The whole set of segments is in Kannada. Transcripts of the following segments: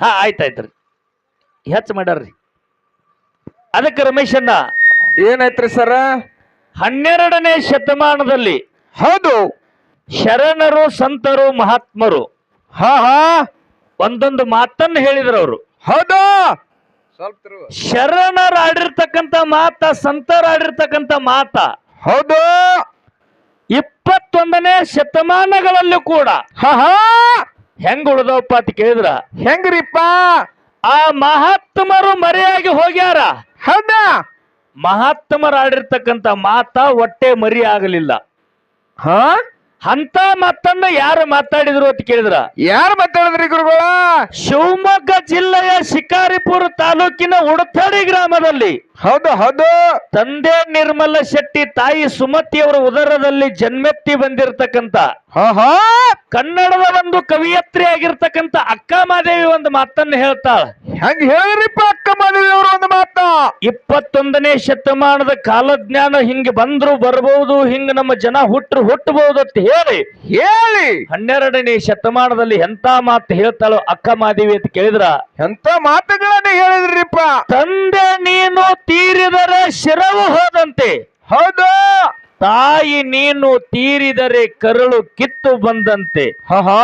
ಹಾ ಆಯ್ತಾಯ್ತ್ರಿ. ಹೆಚ್ಚು ಮಾಡ್ಯಾರ್ರಿ. ಅದಕ್ಕೆ ರಮೇಶಣ್ಣ ಏನಾಯ್ತ್ರಿ ಸರ? ಹನ್ನೆರಡನೇ ಶತಮಾನದಲ್ಲಿ ಹೌದು. ಶರಣರು ಸಂತರು ಮಹಾತ್ಮರು ಹಾ ಹಾ. ಒಂದೊಂದು ಮಾತನ್ನು ಹೇಳಿದ್ರು ಅವರು. ಹೌದು. ಶರಣರು ಆಡಿರ್ತಕ್ಕಂಥ ಮಾತ ಸಂತರ ಆಡಿರ್ತಕ್ಕಂಥ ಮಾತ ಹೌದು. ಇಪ್ಪತ್ತೊಂದನೇ ಶತಮಾನಗಳಲ್ಲೂ ಕೂಡ ಹಾ ಹಾ. ಹೆಂಗ್ ಉಳ್ದವಪ್ಪ ಅಂತ ಕೇಳಿದ್ರ ಹೆಂಗ್ರಿಪ್ಪ? ಆ ಮಹಾತ್ಮರು ಮರೆಯಾಗಿ ಹೋಗ್ಯಾರ? ಹೌದಾ? ಮಹಾತ್ಮರು ಆಡಿರ್ತಕ್ಕಂಥ ಮಾತ ಒಟ್ಟೆ ಮರಿ ಆಗಲಿಲ್ಲ. ಹಾ? ಅಂತ ಮಾತನ್ನ ಯಾರು ಮಾತಾಡಿದ್ರು ಅಂತ ಕೇಳಿದ್ರ? ಯಾರು ಮಾತಾಡಿದ್ರಿ ಗುರುಗಳ? ಶಿವಮೊಗ್ಗ ಜಿಲ್ಲೆಯ ಶಿಕಾರಿಪುರ ತಾಲೂಕಿನ ಉಡತಡಿ ಗ್ರಾಮದಲ್ಲಿ. ಹೌದು ಹೌದು. ತಂದೆ ನಿರ್ಮಲ ಶೆಟ್ಟಿ ತಾಯಿ ಸುಮತಿಯವರ ಉದರದಲ್ಲಿ ಜನ್ಮೆತ್ತಿ ಬಂದಿರತಕ್ಕಂತ ಹಾ ಹಾ. ಕನ್ನಡದ ಒಂದು ಕವಿಯತ್ರಿ ಆಗಿರ್ತಕ್ಕಂತ ಅಕ್ಕ ಮಾದೇವಿ ಒಂದು ಮಾತನ್ನ ಹೇಳ್ತಾಳ. ಹೆಂಗ್ ಹೇಳ್ರಿಪ್ಪ ಅಕ್ಕ ಮಾದೇವಿ ಅವರು ಒಂದು ಮಾತ? ಇಪ್ಪತ್ತೊಂದನೇ ಶತಮಾನದ ಕಾಲಜ್ಞಾನ ಹಿಂಗೆ ಬಂದ್ರು ಬರಬಹುದು ಹಿಂಗ ನಮ್ಮ ಜನ ಹುಟ್ಟರು ಹುಟ್ಟಬಹುದು ಅಂತ ಹೇಳಿ. ಹೇಳಿ. ಹನ್ನೆರಡನೇ ಶತಮಾನದಲ್ಲಿ ಎಂತ ಮಾತು ಹೇಳ್ತಾಳೋ ಅಕ್ಕ ಮಾದೇವಿ ಅಂತ ಕೇಳಿದ್ರ. ಎಂತ ಮಾತುಗಳನ್ನ ಹೇಳಿದ್ರಿಪ್ಪ? ತಂದೆ ನೀನು ತೀರಿದರೆ ಶಿರವು ಹೋದಂತೆ. ಹೌದು. ತಾಯಿ ನೀನು ತೀರಿದರೆ ಕರುಳು ಕಿತ್ತು ಬಂದಂತೆ. ಹಾ ಹಾ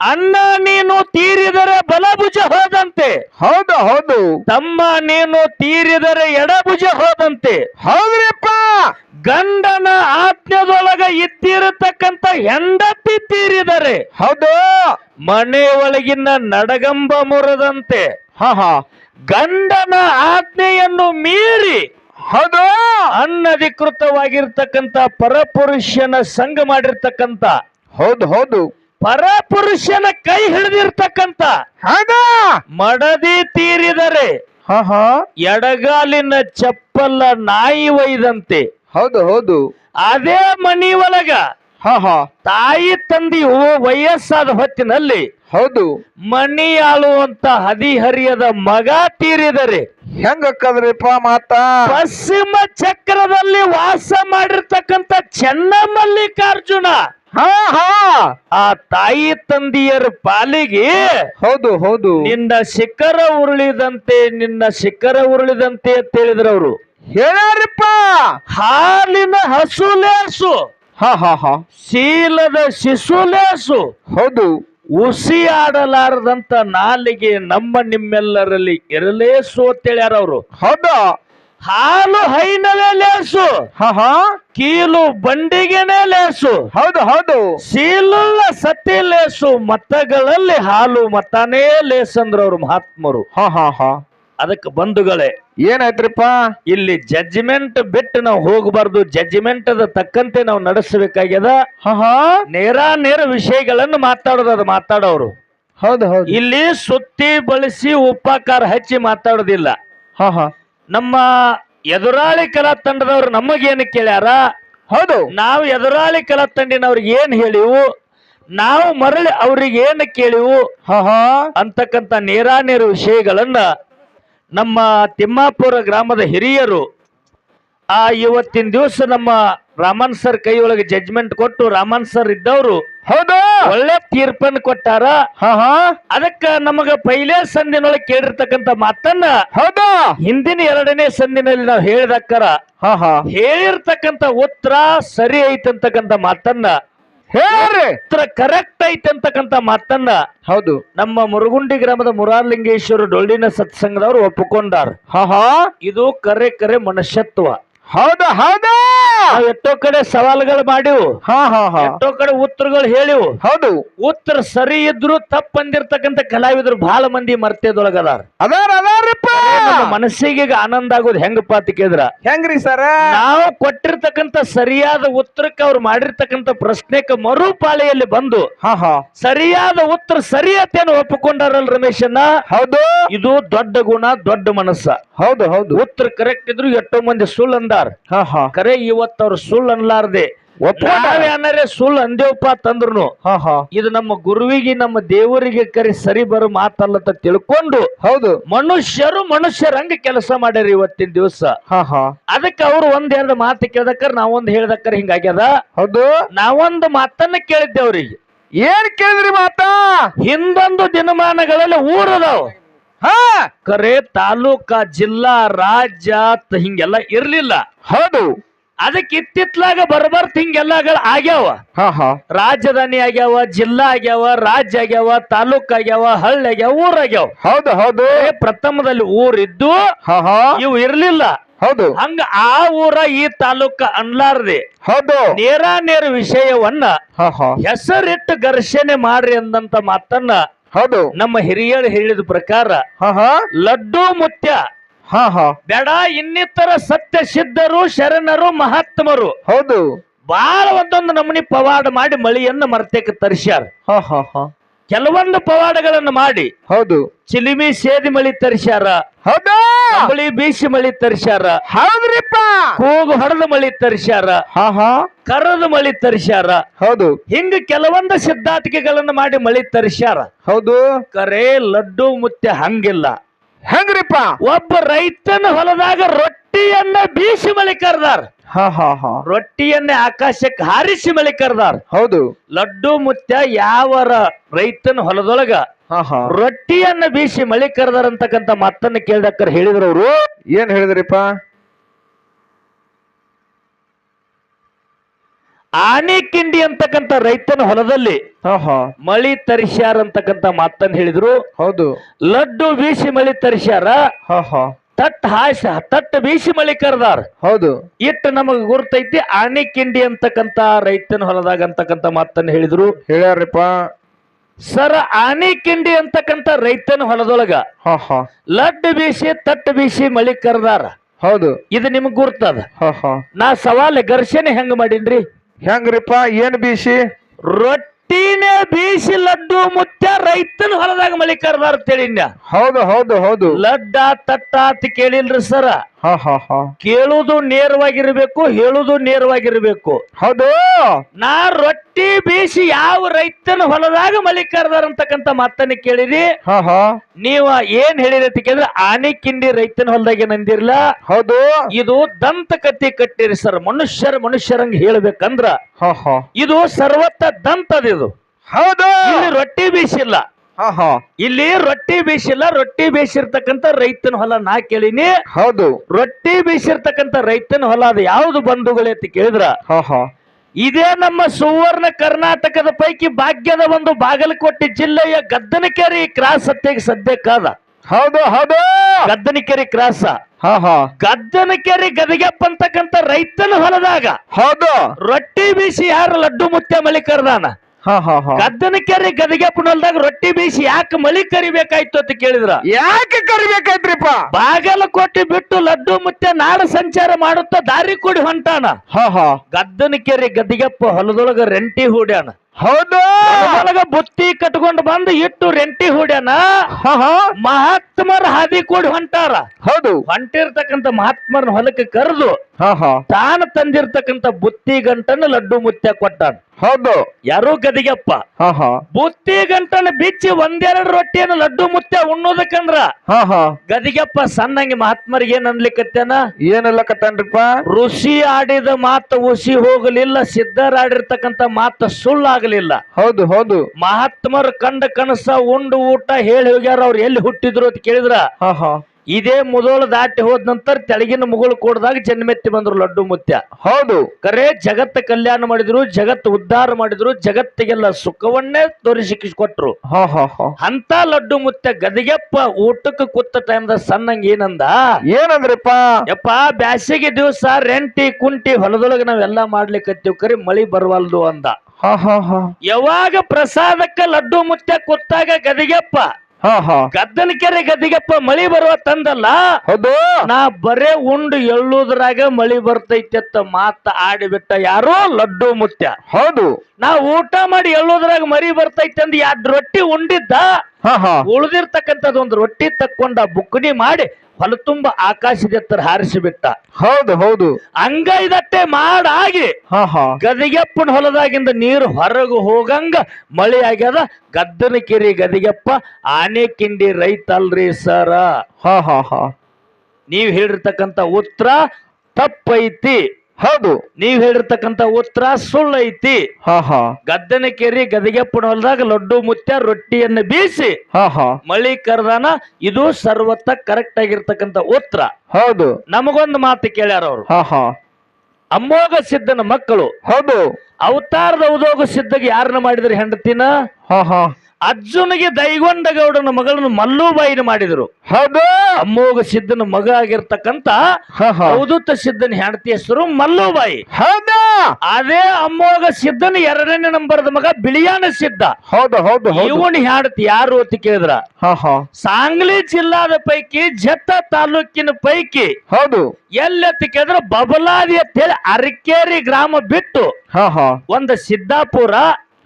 ಅನ್ನ ನೀನು ತೀರಿದರೆ ಬಲಭುಜ ಹೋದಂತೆ. ಹೌದು ಹೌದು. ತಮ್ಮ ನೀನು ತೀರಿದರೆ ಎಡಭುಜ ಹೋದಂತೆ. ಹೌದ್ರಿಪ್ಪ. ಗಂಡನ ಆಜ್ಞದೊಳಗ ಇತ್ತಿರತಕ್ಕಂತ ಹೆಂಡತಿ ತೀರಿದರೆ. ಹೌದು. ಮನೆ ಒಳಗಿನ ನಡಗಂಬ ಮುರದಂತೆ. ಹಾ ಹಾ ಗಂಡನ ಆಜ್ಞೆಯನ್ನು ಮೀರಿ ಹೌದು. ಅನಧಿಕೃತವಾಗಿರ್ತಕ್ಕಂಥ ಪರಪುರುಷನ ಸಂಘ ಮಾಡಿರ್ತಕ್ಕಂಥ ಹೌದು ಹೌದು. ಪರಪುರುಷನ ಕೈ ಹಿಡಿದಿರ್ತಕ್ಕಂಥ ಹದ. ಮಡದಿ ತೀರಿದರೆ ಎಡಗಾಲಿನ ಚಪ್ಪಲ್ಲ ನಾಯಿ ಒಯ್ದಂತೆ ಹೌದು ಹೌದು. ಅದೇ ಮನಿ ಒಳಗ ಹಾ ಹಾ. ತಾಯಿ ತಂದೆಯು ವಯಸ್ಸಾದ ಹೊತ್ತಿನಲ್ಲಿ ಹೌದು. ಮಣಿ ಆಳುವಂತ ಹದಿಹರಿಯದ ಮಗ ತೀರಿದರೆ ಹೆಂಗ ಅಕ್ಕದ್ರಿಪ್ಪ ಮಾತ? ಪಶ್ಚಿಮ ಚಕ್ರದಲ್ಲಿ ವಾಸ ಮಾಡಿರ್ತಕ್ಕಂತ ಚೆನ್ನಮಲ್ಲಿಕಾರ್ಜುನ ಹಾ ಹಾ. ಆ ತಾಯಿ ತಂದೆಯರ ಪಾಲಿಗೆ ಹೌದು ಹೌದು. ನಿನ್ನ ಶಿಖರ ಉರುಳಿದಂತೆ ನಿನ್ನ ಶಿಖರ ಉರುಳಿದಂತೆ ಅಂತ ಹೇಳಿದ್ರು ಅವರು. ಹಾಲಿನ ಹಸುಲೇಸು. ಹಾ ಹಾ ಹಾ. ಶೀಲದ ಶಿಶುಲೇಸು ಹೌದು. ಉಸಿ ಆಡಲಾರದಂತ ನಾಲಿಗೆ ನಮ್ಮ ನಿಮ್ಮೆಲ್ಲರಲ್ಲಿ ಇರಲೇಸು ಅಂತ ಅವರು? ಹೌದಾ? ಹಾಲು ಹೈನವೇ ಲೇಸು. ಹಾ ಹಾ. ಕೀಲು ಬಂಡಿಗೆನೆ ಲೇಸು. ಹೌದು ಹೌದು. ಸೀಲುಳ್ಳ ಸತಿ ಲೇಸು ಮತಗಳಲ್ಲಿ ಹಾಲು ಮತನೇ ಲೇಸಂದ್ರವ್ರು ಮಹಾತ್ಮರು. ಹಾ ಹಾ ಹಾ. ಅದಕ್ಕೆ ಬಂಧುಗಳೇ ಏನಾಯ್ತ್ರಿಪ್ಪ? ಇಲ್ಲಿ ಜಡ್ಜ್ಮೆಂಟ್ ಬಿಟ್ಟು ನಾವು ಹೋಗಬಾರ್ದು ಜಡ್ಜ್ಮೆಂಟ್ ಅದ ತಕ್ಕಂತೆ ನಾವು ನಡೆಸಬೇಕಾಗ್ಯದ. ನೇರ ನೇರ ವಿಷಯಗಳನ್ನು ಮಾತಾಡೋದು ಅದು ಮಾತಾಡೋರು. ಹೌದು ಹೌದು. ಇಲ್ಲಿ ಸುತ್ತಿ ಬಳಸಿ ಉಪ್ಪಾಕಾರ ಹಚ್ಚಿ ಮಾತಾಡೋದಿಲ್ಲ. ನಮ್ಮ ಎದುರಾಳಿ ಕಲಾ ತಂಡದವ್ರು ನಮಗೇನು ಕೇಳ್ಯಾರ? ಹೌದು. ನಾವು ಎದುರಾಳಿ ಕಲಾ ತಂಡಿನವ್ರಿಗೆ ಏನ್ ಹೇಳಿವು? ನಾವು ಮರಳಿ ಅವ್ರಿಗೆ ಏನು ಕೇಳಿವು? ಹಾ ಅಂತಕ್ಕಂತ ನೇರ ನೇರಾನೇರ ವಿಷಯಗಳನ್ನ ನಮ್ಮ ತಿಮ್ಮಾಪುರ ಗ್ರಾಮದ ಹಿರಿಯರು ಆ ಇವತ್ತಿನ ದಿವಸ ನಮ್ಮ ರಾಮನ್ ಸರ್ ಕೈಯೊಳಗೆ ಜಡ್ಜ್ಮೆಂಟ್ ಕೊಟ್ಟು ರಾಮನ್ ಸರ್ ಇದ್ದವರು ಹೌದು. ಒಳ್ಳೆ ತೀರ್ಪನ್ನು ಕೊಟ್ಟಾರ. ಅದಕ್ಕ ನಮಗ ಪೈಲೇ ಸಂದಿನೊಳಗೆ ಕೇಳಿರ್ತಕ್ಕಂತ ಮಾತನ್ನ ಹೌದು. ಹಿಂದಿನ ಎರಡನೇ ಸಂದಿನಲ್ಲಿ ನಾವು ಹೇಳಿದಕ್ಕರ ಹೇಳಿರ್ತಕ್ಕಂತ ಉತ್ತರ ಸರಿ ಐತಂತಕ್ಕಂತ ಮಾತನ್ನ ಹೇಳ್ರಿ. ಉತ್ತರ ಕರೆಕ್ಟ್ ಅಂತಕ್ಕಂತ ಮಾತನ್ನ ಹೌದು. ನಮ್ಮ ಮುರುಗುಂಡಿ ಗ್ರಾಮದ ಮುರಾರ್ಲಿಂಗೇಶ್ವರ ಡೊಳ್ಳಿನ ಸತ್ಸಂಗದವರು ಒಪ್ಪಿಕೊಂಡಾರ. ಹಾ ಹಾ. ಇದು ಕರೆ ಕರೆ ಮನುಷ್ಯತ್ವ. ಹೌದು ಹೌದು. ನಾವು ಎಷ್ಟೋ ಕಡೆ ಸವಾಲುಗಳು ಮಾಡಿವು. ಹಾ ಹಾ ಹಾ. ಎಷ್ಟೋ ಕಡೆ ಉತ್ತರಗಳು ಹೇಳಿವು. ಹೌದು. ಉತ್ತರ ಸರಿ ಇದ್ರು ತಪ್ಪ ಅಂದಿರ್ತಕ್ಕಂಥ ಕಲಾವಿದರು ಬಹಳ ಮಂದಿ ಮರ್ತೇದೊಳಗದಾರ ಅದಾರ ಅದಾರಪ್ಪ ನಮ್ಮ ಮನಸ್ಸಿಗೆ ಈಗ ಆನಂದ ಆಗೋದು ಹೆಂಗಪ್ಪ ಅಂತ ಕೇಳಿದ್ರ? ಹೆಂಗ್ರಿ ಸರ? ನಾವು ಕೊಟ್ಟಿರ್ತಕ್ಕಂತ ಸರಿಯಾದ ಉತ್ತರಕ್ಕೆ ಅವ್ರು ಮಾಡಿರ್ತಕ್ಕಂಥ ಪ್ರಶ್ನೆಕ್ಕೆ ಮರುಪಾಳೆಯಲ್ಲಿ ಬಂದು ಹಾ ಹಾ. ಸರಿಯಾದ ಉತ್ತರ ಸರಿಯತ್ತೇನು ಒಪ್ಪಿಕೊಂಡಾರಲ್ ರಮೇಶನ್ನ ಹೌದು. ಇದು ದೊಡ್ಡ ಗುಣ ದೊಡ್ಡ ಮನಸ್ಸ. ಹೌದು ಹೌದು. ಉತ್ತರ ಕರೆಕ್ಟ್ ಇದ್ರು ಎಷ್ಟೋ ಮಂದಿ ಸುಳ್ಳು ಹಾ ಕರೆ ಇವತ್ತ ಅವ್ರ ಸುಳ್ಳು ಅನ್ಲಾರ್ದೆ. ನಾವೇನಾರೆ ಸುಳ್ಳು ಅಂದೇವಪ್ಪ ತಂದ್ರು ಇದು ನಮ್ಮ ಗುರುವಿಗೆ ನಮ್ಮ ದೇವರಿಗೆ ಕರೆ ಸರಿ ಬರೋ ಮಾತಲ್ಲತ್ತ ತಿಳ್ಕೊಂಡು ಹೌದು. ಮನುಷ್ಯರು ಮನುಷ್ಯರಂಗ ಕೆಲಸ ಮಾಡ್ಯಾರ ಇವತ್ತಿನ ದಿವಸ. ಹಾ ಹಾ. ಅದಕ್ಕೆ ಅವ್ರು ಒಂದ್ ಎರಡು ಮಾತು ಕೇಳ್ದಕ್ಕರ್ ನಾವೊಂದ್ ಹೇಳ್ದಕ್ಕಾರ ಹಿಂಗಾಗ್ಯದ ಹೌದು. ನಾವೊಂದು ಮಾತನ್ನ ಕೇಳಿದ್ದೆ ಅವ್ರಿಗೆ ಏನ್ ಕೇಳಿದ್ರಿ ಮಾತಾ? ಹಿಂದೊಂದು ದಿನಮಾನಗಳಲ್ಲಿ ಊರದಾವ್ ಹಾ! ಕರೆ ತಾಲೂಕ ಜಿಲ್ಲಾ ರಾಜ್ಯ ಹಿಂಗೆಲ್ಲ ಇರ್ಲಿಲ್ಲ. ಹೌದು. ಅದಕ್ಕೆ ಇತ್ತಿತ್ಲಾಗ ಬರ್ಬರ್ತ್ ಹಿಂಗೆಲ್ಲಗಳ ಆಗ್ಯಾವ. ರಾಜಧಾನಿ ಆಗ್ಯಾವ ಜಿಲ್ಲಾ ಆಗ್ಯಾವ ರಾಜ್ಯ ಆಗ್ಯಾವ ತಾಲೂಕ್ ಆಗ್ಯಾವ ಹಳ್ಳಿ ಆಗ್ಯಾವ ಊರ್ ಆಗ್ಯಾವ. ಹೌದು ಹೌದು. ಪ್ರಥಮದಲ್ಲಿ ಊರಿದ್ದು ಇವು ಇರ್ಲಿಲ್ಲ. ಹೌದು. ಹಂಗ ಆ ಊರ ಈ ತಾಲೂಕ ಅನ್ಲಾರ್ದೆ. ಹೌದು. ನೇರ ನೇರ ವಿಷಯವನ್ನ ಹೆಸರಿಟ್ಟು ಘರ್ಷಣೆ ಮಾಡ್ರಿ ಅಂದಂತ ಮಾತನ್ನ ಹೌದು. ನಮ್ಮ ಹಿರಿಯರು ಹೇಳಿದ ಪ್ರಕಾರ ಹಾ ಹಾ. ಲಡ್ಡು ಮುತ್ಯ ಹಾ ಹಾ. ಬೇಡ ಇನ್ನಿತರ ಸತ್ಯ ಸಿದ್ಧರು ಶರಣರು ಮಹಾತ್ಮರು. ಹೌದು. ಬಹಳ ಒಂದೊಂದು ನಮೂನಿ ಪವಾಡ ಮಾಡಿ ಮಳಿಯನ್ನ ಮರ್ತೇಕ ತರಿಸ್ಯಾರ. ಹಾ ಹಾ ಹಾ. ಕೆಲವೊಂದು ಪವಾಡಗಳನ್ನು ಮಾಡಿ. ಹೌದು. ಚಿಲಿಮಿ ಸೇದಿ ಮಳಿ ತರಿಸ್ಯಾರ. ಹೌದು? ಕಂಬಳಿ ಬೀಸಿ ಮಳಿ ತರಿಸ್ಯಾರ. ಹೌದ್ರಿಪ್ಪ? ಕೂಗು ಹೊಡೆದ ಮಳಿ ತರಿಸ್ಯಾರ. ಹಾ ಹಾ. ಕರದ ಮಳಿ ತರಿಸ್ಯಾರ. ಹೌದು. ಹಿಂಗ ಕೆಲವೊಂದು ಸಿದ್ಧಾಂತಿಕೆಗಳನ್ನು ಮಾಡಿ ಮಳಿ ತರಿಸ್ಯಾರ. ಹೌದು. ಕರೆ ಲಡ್ಡು ಮುತ್ತೆ ಹಂಗಿಲ್ಲ. ಹೆಂಗ್ರಿಪ್ಪ? ಒಬ್ಬ ರೈತನ ಹೊಲದಾಗ ರೊಟ್ಟಿಯನ್ನ ಬೀಸಿ ಮಳಿ ಕರ್ದಾರ. ಹಾ ಹಾ ಹಾ. ರೊಟ್ಟಿಯನ್ನೇ ಆಕಾಶಕ್ಕೆ ಹಾರಿಸಿ ಮಳಿ ಕರ್ದಾರ. ಹೌದು. ಲಡ್ಡು ಮುತ್ಯ ಯಾವರ ರೈತನ ಹೊಲದೊಳಗ ಹಾ ಹಾ. ರೊಟ್ಟಿಯನ್ನ ಬೀಸಿ ಮಳಿ ಕರ್ದಾರ ಅಂತಕ್ಕಂತ ಮಾತನ್ನ ಕೇಳ್ದಕ್ಕರ್ ಹೇಳಿದ್ರು ಅವರು. ಏನ್ ಹೇಳಿದ್ರಿಪ್ಪ? ಆನೆ ಕಿಂಡಿ ಅಂತಕ್ಕಂತ ರೈತನ ಹೊಲದಲ್ಲಿ ಹಾ ಹಾ. ಮಳಿ ತರಿಸ್ಯಾರ ಅಂತಕ್ಕಂತ ಮಾತನ್ನ ಹೇಳಿದ್ರು. ಹೌದು. ಲಡ್ಡು ಬೀಸಿ ಮಳಿ ತರಿಸ್ಯಾರ. ಹಾ ಹಾ. ತಟ್ ಹಾಸ ತಟ್ ಬೀಸಿ ಮಳಿ ಕರೆದಾರ ಹೌದು. ಇಟ್ಟು ನಮಗ್ ಗುರ್ತೈತಿ ಆನೆ ಕಿಂಡಿ ಅಂತಕ್ಕಂತ ರೈತನ ಹೊಲದಾಗ ಅಂತಕ್ಕಂತ ಮಾತನ್ನ ಹೇಳಿದ್ರು. ಹೇಳ್ಯಾರಪ್ಪ ಸರ ಆನೆ ಕಿಂಡಿ ಅಂತಕ್ಕಂತ ರೈತನ ಹೊಲದೊಳಗ ಹಾ ಹಾ. ಲಡ್ಡು ಬೀಸಿ ತಟ್ಟು ಬೀಸಿ ಮಳಿ ಕರೆದಾರ ಹೌದು. ಇದು ನಿಮ್ಗೆ ಗುರ್ತದ. ಹಾ ಹಾ. ನಾ ಸವಾಲ್ ಘರ್ಷಣೆ ಹೆಂಗ್ ಮಾಡೀನ್ರಿ? ಹೆಂಗ್ರಿಪ್ಪ ಏನ್ ಬೀಸಿ? ರೊಟ್ಟಿನೇ ಬೀಸಿ ಲಡ್ಡು ಮುತ್ಯ ರೈತನ ಹೊಲದಾಗ ಮಳಿ ಕರ್ದಾರ ತಿಳಿನ್ಯ ಹೌದು ಹೌದು ಹೌದು. ಲಡ್ಡ ತಟ್ಟ ಅಂತ ಕೇಳಿಲ್ರಿ ಸರ. ಹಾ ಹಾ ಹಾ. ಕೇಳುವುದು ನೇರವಾಗಿರ್ಬೇಕು ಹೇಳುದು ನೇರವಾಗಿರ್ಬೇಕು. ಹೌದು. ನಾ ರೊಟ್ಟಿ ಬೀಸಿ ಯಾವ ರೈತನ ಹೊಲದಾಗ ಮಲಿಕಾರದಾರ ಕರ್ದಾರ ಅಂತಕ್ಕಂತ ಮಾತನ್ನ ಕೇಳಿರಿ. ಹಾ ಹಾ. ನೀವ ಏನ್ ಹೇಳಿರಿ ಅಂತ ಕೇಳಿದ್ರೆ ಆನೆ ಕಿಂಡಿ ರೈತನ ಹೊಲದಾಗ ಏನಂದಿರ್ಲ ಹೌದು. ಇದು ದಂತ ಕತ್ತಿ ಕಟ್ಟಿರಿ ಸರ್ ಮನುಷ್ಯರ ಮನುಷ್ಯರಂಗ ಹೇಳ್ಬೇಕಂದ್ರ. ಹಾ ಹಾ. ಇದು ಸರ್ವತ್ತ ದಂತದ ಇದು. ಹೌದು. ರೊಟ್ಟಿ ಬೀಸಿಲ್ಲ. ಹಾ ಹಾ ಇಲ್ಲಿ ರೊಟ್ಟಿ ಬೀಸಿಲ್ಲ ರೊಟ್ಟಿ ಬೀಸಿರ್ತಕ್ಕಂತ ರೈತನ ಹೊಲ ನಾ ಕೇಳಿನಿ. ಹೌದು. ರೊಟ್ಟಿ ಬೀಸಿರ್ತಕ್ಕಂತ ರೈತನ ಹೊಲ ಅದು ಯಾವ್ದು ಬಂಧುಗಳೇ ಅಂತ ಕೇಳಿದ್ರ? ಹಾ ಹಾ ಇದೇ ನಮ್ಮ ಸುವರ್ಣ ಕರ್ನಾಟಕದ ಪೈಕಿ ಭಾಗ್ಯದ ಒಂದು ಬಾಗಲಕೋಟೆ ಜಿಲ್ಲೆಯ ಗದ್ದನಕೆರೆ ಕ್ರಾಸ್ ಹತ್ಯೆಗೆ ಸದ್ಯಕ್ಕಾದ ಹೌದು ಹೌದು. ಗದ್ದನಕೆರೆ ಕ್ರಾಸ. ಹಾ ಹಾ ಗದ್ದನಕೆರೆ ಗದಗೆಪ್ಪ ಅಂತಕ್ಕಂತ ರೈತನ ಹೊಲದಾಗ ಹೌದು. ರೊಟ್ಟಿ ಬೀಸಿ ಯಾರು ಲಡ್ಡು ಮುತ್ಯ ಮಳಿ ಕರ್ದಾನ ಹಾ ಹಾ ಹಾ. ಗದ್ದನಕೆರೆ ಗದಗೆಪ್ಪನ ಹೊಲದಾಗ ರೊಟ್ಟಿ ಬೀಸಿ ಯಾಕೆ ಮಲಿ ಕರಿಬೇಕಾಯ್ತು ಅಂತ ಕೇಳಿದ್ರ? ಯಾಕೆ ಕರಿಬೇಕಾಯ್ತ್ರಿಪ್ಪ? ಕೊಟ್ಟಿ ಬಿಟ್ಟು ಲಡ್ಡು ಮುತ್ಯ ನಾಡ ಸಂಚಾರ ಮಾಡುತ್ತಾ ದಾರಿ ಕೂಡಿ ಹೊಂಟಾನ. ಹಾ ಹಾ. ಗದ್ದನಕೆರೆ ಗದಿಗೆಪ್ಪ ಹೊಲದೊಳಗ ರೆಂಟಿ ಹೂಡ್ಯಾನ. ಹೌದು. ಬುತ್ತಿ ಕಟ್ಕೊಂಡು ಬಂದು ಇಟ್ಟು ರೆಂಟಿ ಹೊಡ್ಯಾನ ಮಹಾತ್ಮರ ಹಾದಿ ಕೂಡಿ ಹೊಂಟಾರ. ಹೌದು. ಹೊಂಟಿರ್ತಕ್ಕಂತ ಮಹಾತ್ಮರ ಹೊಲಕ್ಕೆ ಕರೆದು ತಾನು ತಂದಿರ್ತಕ್ಕಂತ ಬುತ್ತಿ ಗಂಟನ್ನು ಲಡ್ಡು ಮುತ್ಯ ಕೊಟ್ಟಾನ. ಹೌದು. ಯಾರು ಗದಿಗೆಪ್ಪ. ಬುತ್ತಿ ಗಂಟನ್ನು ಬಿಚ್ಚಿ ಒಂದೆರಡು ರೊಟ್ಟಿಯನ್ನು ಲಡ್ಡು ಮುತ್ಯ ಉಣ್ಣೋದಕ್ಕಂದ್ರ ಗದಿಗೆಪ್ಪ ಸಣ್ಣಂಗೆ ಮಹಾತ್ಮರಿಗೆ ಏನ್ ಅನ್ಲಿಕ್ಕತ್ತೇನ ಏನಲ್ಲ ಕಟ್ಟನ್ರಿಪ್ಪ ಋಷಿ ಆಡಿದ ಮಾತು ಉಸಿ ಹೋಗಲಿಲ್ಲ ಸಿದ್ಧರಾಡಿರ್ತಕ್ಕಂತ ಮಾತು ಸುಳ್ಳಾಗಲಿಲ್ಲ ಹೌದು ಹೌದು. ಮಹಾತ್ಮರು ಕಂಡ ಕನಸ ಉಂಡು ಊಟ ಹೇಳಿ ಹೋಗ್ಯಾರ ಅವ್ರು ಎಲ್ಲಿ ಹುಟ್ಟಿದ್ರು ಅಂತ ಕೇಳಿದ್ರ? ಹಾ ಹಾ. ಇದೇ ಮುದೋಳು ದಾಟಿ ಹೋದ ನಂತರ ತೆಳಗಿನ ಮುಗುಳು ಕೊಡದಾಗ ಜನ್ಮೆತ್ತಿ ಬಂದ್ರು ಲಡ್ಡು ಮುತ್ಯ. ಹೌದು. ಕರೆ ಜಗತ್ತ ಕಲ್ಯಾಣ ಮಾಡಿದ್ರು ಜಗತ್ ಉದ್ಧಾರ ಮಾಡಿದ್ರು ಜಗತ್ತಿಗೆಲ್ಲ ಸುಖವನ್ನೇ ತೋರಿಸಿಕೊಟ್ರು ಹಾ ಹಾ ಹಾ. ಅಂತ ಲಡ್ಡು ಮುತ್ಯ ಗದಿಗೆಪ್ಪ ಊಟಕ್ಕೆ ಕೂತ ಟೈಮ್ದಾಗ ಸಣ್ಣಂಗ ಏನಂದ? ಏನಂದ್ರಪ್ಪ? ಯಪ್ಪ ಬ್ಯಾಸಿಗೆ ದಿವಸ ರೆಂಟಿ ಕುಂಟಿ ಹೊಲದೊಳಗೆ ನಾವೆಲ್ಲ ಮಾಡ್ಲಿಕ್ಕತ್ತೀವಿ ಕರಿ ಮಳಿ ಬರವಲ್ದು ಅಂದ. ಯಾವಾಗ ಪ್ರಸಾದಕ್ಕ ಲಡ್ಡು ಮುತ್ಯ ಕುತ್ತಾಗ ಗದಿಗೆಪ್ಪ? ಹಾ ಹಾ. ಗದ್ದನಕೆರೆ ಗದಿಗೆಪ್ಪ ಮಳಿ ಬರುವ ತಂದಲ್ಲ? ಹೌದು. ನಾ ಬರೇ ಉಂಡು ಎಳ್ಳುದ್ರಾಗ ಮಳಿ ಬರ್ತೈತೆ ಅಂತ ಮಾತ ಆಡಿಬಿಟ್ಟ ಯಾರೋ ಲಡ್ಡು ಮುತ್ಯ. ಹೌದು. ನಾ ಊಟ ಮಾಡಿ ಎಳ್ಳುದ್ರಾಗ ಮರಿ ಬರ್ತೈತೆ ಅಂದ್ ಎರಡ್ ರೊಟ್ಟಿ ಉಂಡಿದ್ದ? ಹಾ ಹಾ. ಉಳ್ದಿರ್ತಕ್ಕಂಥದ್ದು ಒಂದು ರೊಟ್ಟಿ ತಕ್ಕೊಂಡ ಬುಕ್ಕಡಿ ಮಾಡಿ ಹೊಲ ತುಂಬ ಆಕಾಶದ ಎತ್ತರ ಹಾರಿಸಿಬಿಟ್ಟ. ಹೌದು ಹೌದು. ಹಂಗ ಇದಟ್ಟೆ ಮಾಡಾಗಿ ಗದಿಗೆಪ್ಪನ ಹೊಲದಾಗಿಂದ ನೀರು ಹೊರಗು ಹೋಗಂಗ ಮಳೆ ಆಗ್ಯದ. ಗದ್ದನ ಕಿರಿ ಗದಿಗೆಪ್ಪ ಆನೆ ಕಿಂಡಿ ರೈತ ಅಲ್ರಿ ಸರ. ಹ ಹ ಹ. ನೀವ್ ಹೇಳಿರ್ತಕ್ಕಂತ ಉತ್ತರ ತಪ್ಪೈತಿ. ಹೌದು. ನೀವ್ ಹೇಳಿರ್ತಕ್ಕಂತ ಉತ್ತರ ಸುಳ್ಳೈತಿ ಗದ್ದನ ಹಾ ಗದ್ದನಕೇರಿ ಗದಿಗೆಪ್ಪನ ಹೊಲದಾಗ ಲಡ್ಡು ಮುತ್ಯ ರೊಟ್ಟಿಯನ್ನು ಬೀಸಿ ಹಾ ಹಾ. ಮಳಿ ಕರ್ದಾನ ಇದು ಸರ್ವತ್ತ ಕರೆಕ್ಟ್ ಆಗಿರ್ತಕ್ಕಂತ ಉತ್ತರ. ಹೌದು. ನಮಗೊಂದು ಮಾತು ಕೇಳ್ಯಾರ ಅವರು. ಹಾ ಹಾ. ಅಮ್ಮೋಗ ಸಿದ್ಧನ ಮಕ್ಕಳು. ಹೌದು. ಅವತಾರದ ಉದೋಗ ಸಿದ್ಧಗೆ ಯಾರನ್ನ ಮಾಡಿದ್ರೆ ಹೆಂಡತಿನ? ಹಾ ಹಾ. ಅರ್ಜುನಿಗೆ ದೈಗೊಂಡಗೌಡನ ಮಗಳನ್ನು ಮಲ್ಲೂಬಾಯಿನ ಮಾಡಿದ್ರು. ಹೌದು. ಅಮ್ಮೋಗ ಸಿದ್ಧನ ಮಗ ಆಗಿರ್ತಕ್ಕಂತ ಅವಧೂತ ಸಿದ್ಧನ ಹೆಂಡತಿ ಹೆಸರು ಮಲ್ಲೂಬಾಯಿ. ಹೌದಾ. ಅದೇ ಅಮ್ಮೋಗ ಸಿದ್ಧನ ಎರಡನೇ ನಂಬರ್ದ ಮಗ ಬಿಳಿಯಾನ ಸಿದ್ಧ. ಹೌದು ಹೌದು ಇವನ್ ಹೆಂಡತಿ ಯಾರು ಅಂತ ಕೇಳಿದ್ರ? ಹಾ ಹಾ. ಸಾಂಗ್ಲಿ ಜಿಲ್ಲಾದ ಪೈಕಿ ಜತ್ತ ತಾಲೂಕಿನ ಪೈಕಿ. ಹೌದು. ಎಲ್ಲೆತ್ತ ಕೇಳಿದ್ರ? ಬಬಲಾದಿ ಅಂತೇಳಿ ಅರಕೇರಿ ಗ್ರಾಮ ಬಿಟ್ಟು. ಹಾ ಹಾ. ಒಂದು ಸಿದ್ದಾಪುರ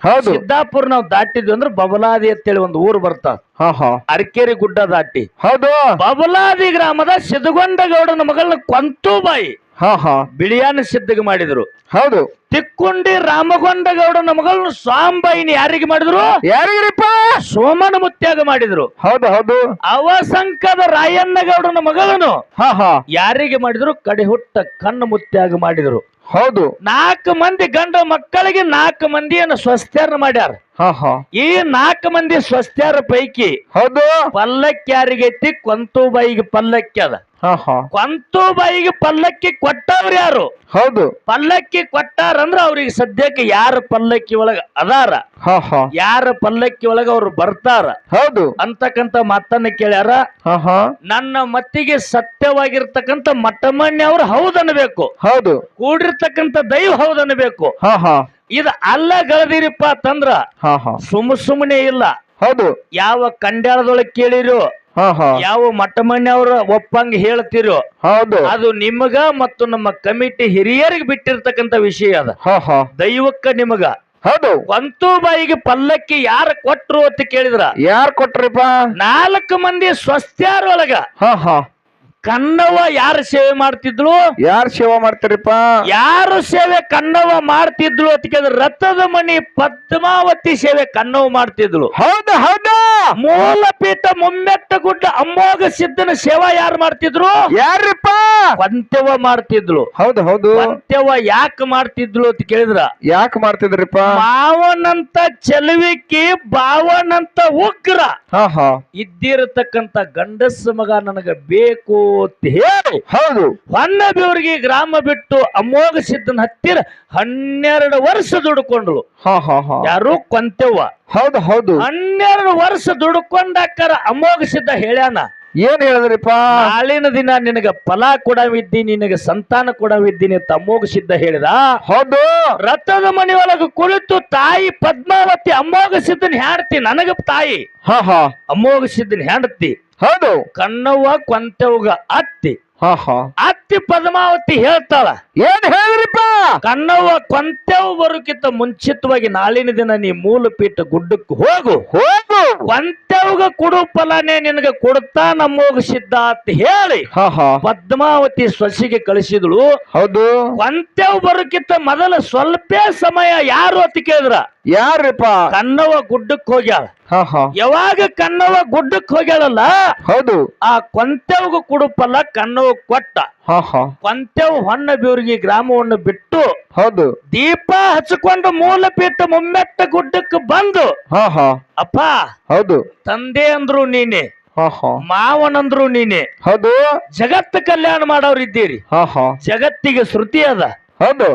ಹೌದು. ಸಿದ್ದಾಪುರ ನಾವು ದಾಟಿದ್ವಿ ಅಂದ್ರೆ ಬಬಲಾದಿ ಅಂತೇಳಿ ಒಂದು ಊರು ಬರ್ತ. ಹಾ ಹಾ. ಅರಕೇರಿ ಗುಡ್ಡ ದಾಟಿ. ಹೌದು. ಬಬಲಾದಿ ಗ್ರಾಮದ ಸಿದ್ಧಗೊಂಡಗೌಡನ ಮಗಳನ್ನ ಕೊಂತೂಬಾಯಿ ಹಾ ಹಾ. ಬಿಳಿಯಾನ ಸಿದ್ಧಗೆ ಮಾಡಿದ್ರು. ಹೌದು. ತಿಕ್ಕೊಂಡಿ ರಾಮಗೊಂಡಗೌಡನ ಮಗಳನ್ನ ಸ್ವಾಂಬಾಯಿನ ಯಾರಿಗೆ ಮಾಡಿದ್ರು? ಯಾರಿಗ್ರಿಪ್ಪ? ಸೋಮನ ಮುತ್ಯಾಗ ಮಾಡಿದ್ರು. ಹೌದು ಹೌದು. ಅವಸಂಕದ ರಾಯಣ್ಣಗೌಡನ ಮಗಳನು ಹಾ ಹಾ. ಯಾರಿಗೆ ಮಾಡಿದ್ರು? ಕಡೆ ಹುಟ್ಟ ಕಣ್ಣು ಮುತ್ಯಾಗ ಮಾಡಿದ್ರು. ಹೌದು. ನಾಲ್ಕು ಮಂದಿ ಗಂಡ ಮಕ್ಕಳಿಗೆ ನಾಲ್ಕು ಮಂದಿಯನ್ನು ಸ್ವಸ್ಥ್ಯಾರ ಮಾಡ್ಯಾರ. ಈ ನಾಲ್ಕು ಮಂದಿ ಸ್ವಸ್ಥ್ಯಾರ ಪೈಕಿ ಹೌದು. ಪಲ್ಲಕ್ಕಿ ಯಾರಿಗೈತಿ ಕೊಂತೂಬಾಯಿಗೆ ಪಲ್ಲಕ್ಕಿ ಅದ. ಕೊಂತೂಬಾಯಿಗೆ ಪಲ್ಲಕ್ಕಿ ಕೊಟ್ಟವ್ರು ಯಾರು? ಹೌದು. ಪಲ್ಲಕ್ಕಿ ಕೊಟ್ಟಾರಂದ್ರ ಅವ್ರಿಗೆ ಸದ್ಯಕ್ಕೆ ಯಾರ ಪಲ್ಲಕ್ಕಿ ಒಳಗ ಅದಾರ? ಯಾರ ಪಲ್ಲಕ್ಕಿ ಒಳಗ ಅವ್ರು ಬರ್ತಾರ? ಹೌದು. ಅಂತಕ್ಕಂತ ಮಾತನ್ನ ಕೇಳ್ಯಾರ? ನನ್ನ ಮತ್ತಿಗೆ ಸತ್ಯವಾಗಿರ್ತಕ್ಕಂತ ಮಟ್ಟಮಣ್ಣಿ ಅವ್ರು ಹೌದನ್ಬೇಕು. ಹೌದು. ಕೂಡಿರ್ತಕ್ಕಂತ ದೈವ ಹೌದನ್ಬೇಕು. ಇದ ಹಾ. ಇದು ಅಲ್ಲ ಗಳದಿರಿಪ್ಪ ಅಂತಂದ್ರ ಹಾ ಸುಮ್ ಸುಮ್ಮನೆ ಇಲ್ಲ. ಹೌದು. ಯಾವ ಕಂಡ್ಯಾಳದೊಳಗೆ ಕೇಳಿರೋ? ಯಾವ ಮಟ್ಟ ಮಣ್ಣವ್ರ ಒಪ್ಪಂಗ ಹೇಳ್ತಿರೋ ಹೌದು. ಅದು ನಿಮಗ ಮತ್ತು ನಮ್ಮ ಕಮಿಟಿ ಹಿರಿಯರಿಗೆ ಬಿಟ್ಟಿರ್ತಕ್ಕಂಥ ವಿಷಯ ಅದ. ಹಾ ಹಾ. ದೈವಕ್ಕ ನಿಮಗ. ಹೌದು. ಬಾಯಿಗೆ ಪಲ್ಲಕ್ಕಿ ಯಾರ ಕೊಟ್ರು ಅಂತ ಕೇಳಿದ್ರ? ಯಾರು ಕೊಟ್ರಿಪ್ಪ? ನಾಲ್ಕು ಮಂದಿ ಹಾ. ಕನ್ನವ ಯಾರು ಸೇವೆ ಮಾಡ್ತಿದ್ಲು? ಯಾರು ಸೇವಾ ಮಾಡ್ತಾರಪ್ಪ? ಯಾರು ಸೇವೆ ಕನ್ನವ ಮಾಡ್ತಿದ್ಲು ಅಂತ ಕೇಳಿದ್ರೆ ರಥದ ಮಣಿ ಪದ್ಮಾವತಿ ಸೇವೆ ಕನ್ನವ ಮಾಡ್ತಿದ್ಲು. ಹೌದು ಹೌದು. ಮೂಲಪೀಠ ಮುಮ್ಮೆಟ್ಟ ಗುಡ್ಡ ಅಮ್ಮೋಗ ಸಿದ್ಧನ ಸೇವಾ ಯಾರು ಮಾಡ್ತಿದ್ರು? ಯಾರಿಪ್ಪ ಪಂತ್ಯವ ಮಾಡ್ತಿದ್ಲು. ಹೌದು ಹೌದು. ಪಂತ್ಯವ ಯಾಕೆ ಮಾಡ್ತಿದ್ಲು ಅಂತ ಕೇಳಿದ್ರ? ಯಾಕೆ ಮಾಡ್ತಿದ್ರಿಪ್ಪ? ಮಾವನಂತ ಚೆಲುವಿಕಿ ಬಾವನಂತ ಉಗ್ರ. ಹಾ ಹಾ. ಇದ್ದಿರತಕ್ಕಂತ ಗಂಡಸ ಮಗ ನನಗ ಬೇಕು. ಅಂತ ಹೇಳಿ ಹೌದು. ಹೊನ್ನಬಿಯವ್ರಿಗೆ ಗ್ರಾಮ ಬಿಟ್ಟು ಅಮೋಘ ಸಿದ್ಧನ ಹತ್ತಿರ ಹನ್ನೆರಡು ವರ್ಷ ದುಡ್ಕೊಂಡ್ಳು. ಹಾ ಹಾ ಹಾ. ಯಾರು ಕೊಂತೆವ್ವ. ಹೌದು ಹೌದು. ಹನ್ನೆರಡು ವರ್ಷ ದುಡ್ಕೊಂಡಾಕರ ಅಮೋಘ ಸಿದ್ಧ ಹೇಳ್ಯಾನ. ಏನ್ ಹೇಳಿದ್ರಿಪ್ಪ? ನಾಳಿನ ದಿನ ನಿನಗ ಫಲ ಕೊಡವಿದ್ದಿ ನಿನಗ ಸಂತಾನ ಕೊಡವಿದ್ದೀನಿ ತಮ್ಮೋಗ ಸಿದ್ಧ ಹೇಳಿದ. ಹೌದು. ರಥದ ಮನೆಯೊಳಗ ಕುಳಿತು ತಾಯಿ ಪದ್ಮಾವತಿ ಅಮ್ಮೋಗ ಸಿದ್ಧನ್ ಹ್ಯಾಡ್ತಿ ನನಗ ತಾಯಿ. ಹ ಹ. ಅಮ್ಮೋಗ ಸಿದ್ಧನ್ ಹೆಂಡತಿ. ಹೌದು. ಕಣ್ಣವ್ವ ಕೊಂತೆವ್ಗ ಅತ್ತಿ. ಅತ್ತಿ ಪದ್ಮಾವತಿ ಹೇಳ್ತಾಳ ಏನ್ ಹೇಳ್ರಿಪ್ಪ ಕಣ್ಣವ್ವ ಕೊಂತೆವ್ ಬರುಕಿತ್ತ ಮುಂಚಿತವಾಗಿ ನಾಳಿನ ದಿನ ನೀ ಮೂಲ ಪೀಠ ಗುಡ್ಡಕ್ಕೆ ಹೋಗು. ಹೋಗು. ಕೊಂತೆವ್ಗ ಕೊಡು ಫಲನೇ ನಿನಗೆ ಕೊಡ್ತಾ ನಮ್ಮೋಗ ಸಿದ್ಧ ಅಂತ ಹೇಳಿ. ಹಾ ಹಾ. ಪದ್ಮಾವತಿ ಸೊಸಿಗೆ ಕಳಿಸಿದಳು. ಹೌದು. ಕೊಂತೆವ್ ಬರುಕಿತ್ತ ಮೊದಲ ಸ್ವಲ್ಪ ಸಮಯ ಯಾರು ಅಂತ ಕೇಳಿದ್ರ? ಯಾರ್ರಿಪ್ಪ? ಕನ್ನವ ಗುಡ್ಡಕ್ ಹೋಗ್ಯಾಳ. ಯಾವಾಗ ಕನ್ನವ ಗುಡ್ಡಕ್ ಹೋಗ್ಯಾಳಲ್ಲ ಹೌದು. ಆ ಕೊಂತೆವ್ಗ ಕುಡುಪಲ್ಲ ಕನ್ನವ ಕೊಟ್ಟ. ಕೊಂತೆವ್ ಹೊನ್ನ ಬೀವ್ರಿಗೆ ಗ್ರಾಮವನ್ನು ಬಿಟ್ಟು ಹೌದು. ದೀಪ ಹಚ್ಕೊಂಡು ಮೂಲಪೀಠ ಮುಮ್ಮೆಟ್ಟ ಗುಡ್ಡಕ್ಕೆ ಬಂದು ಅಪ್ಪ ಹೌದು. ತಂದೆ ಅಂದ್ರು ನೀನೆ ಮಾವನಂದ್ರು ನೀನೆ ಹೌದು. ಜಗತ್ತು ಕಲ್ಯಾಣ ಮಾಡೋರು ಇದ್ದೀರಿ ಹಾ ಹಾ. ಜಗತ್ತಿಗೆ ಶ್ರುತಿ ಅದ. ಹೌದು.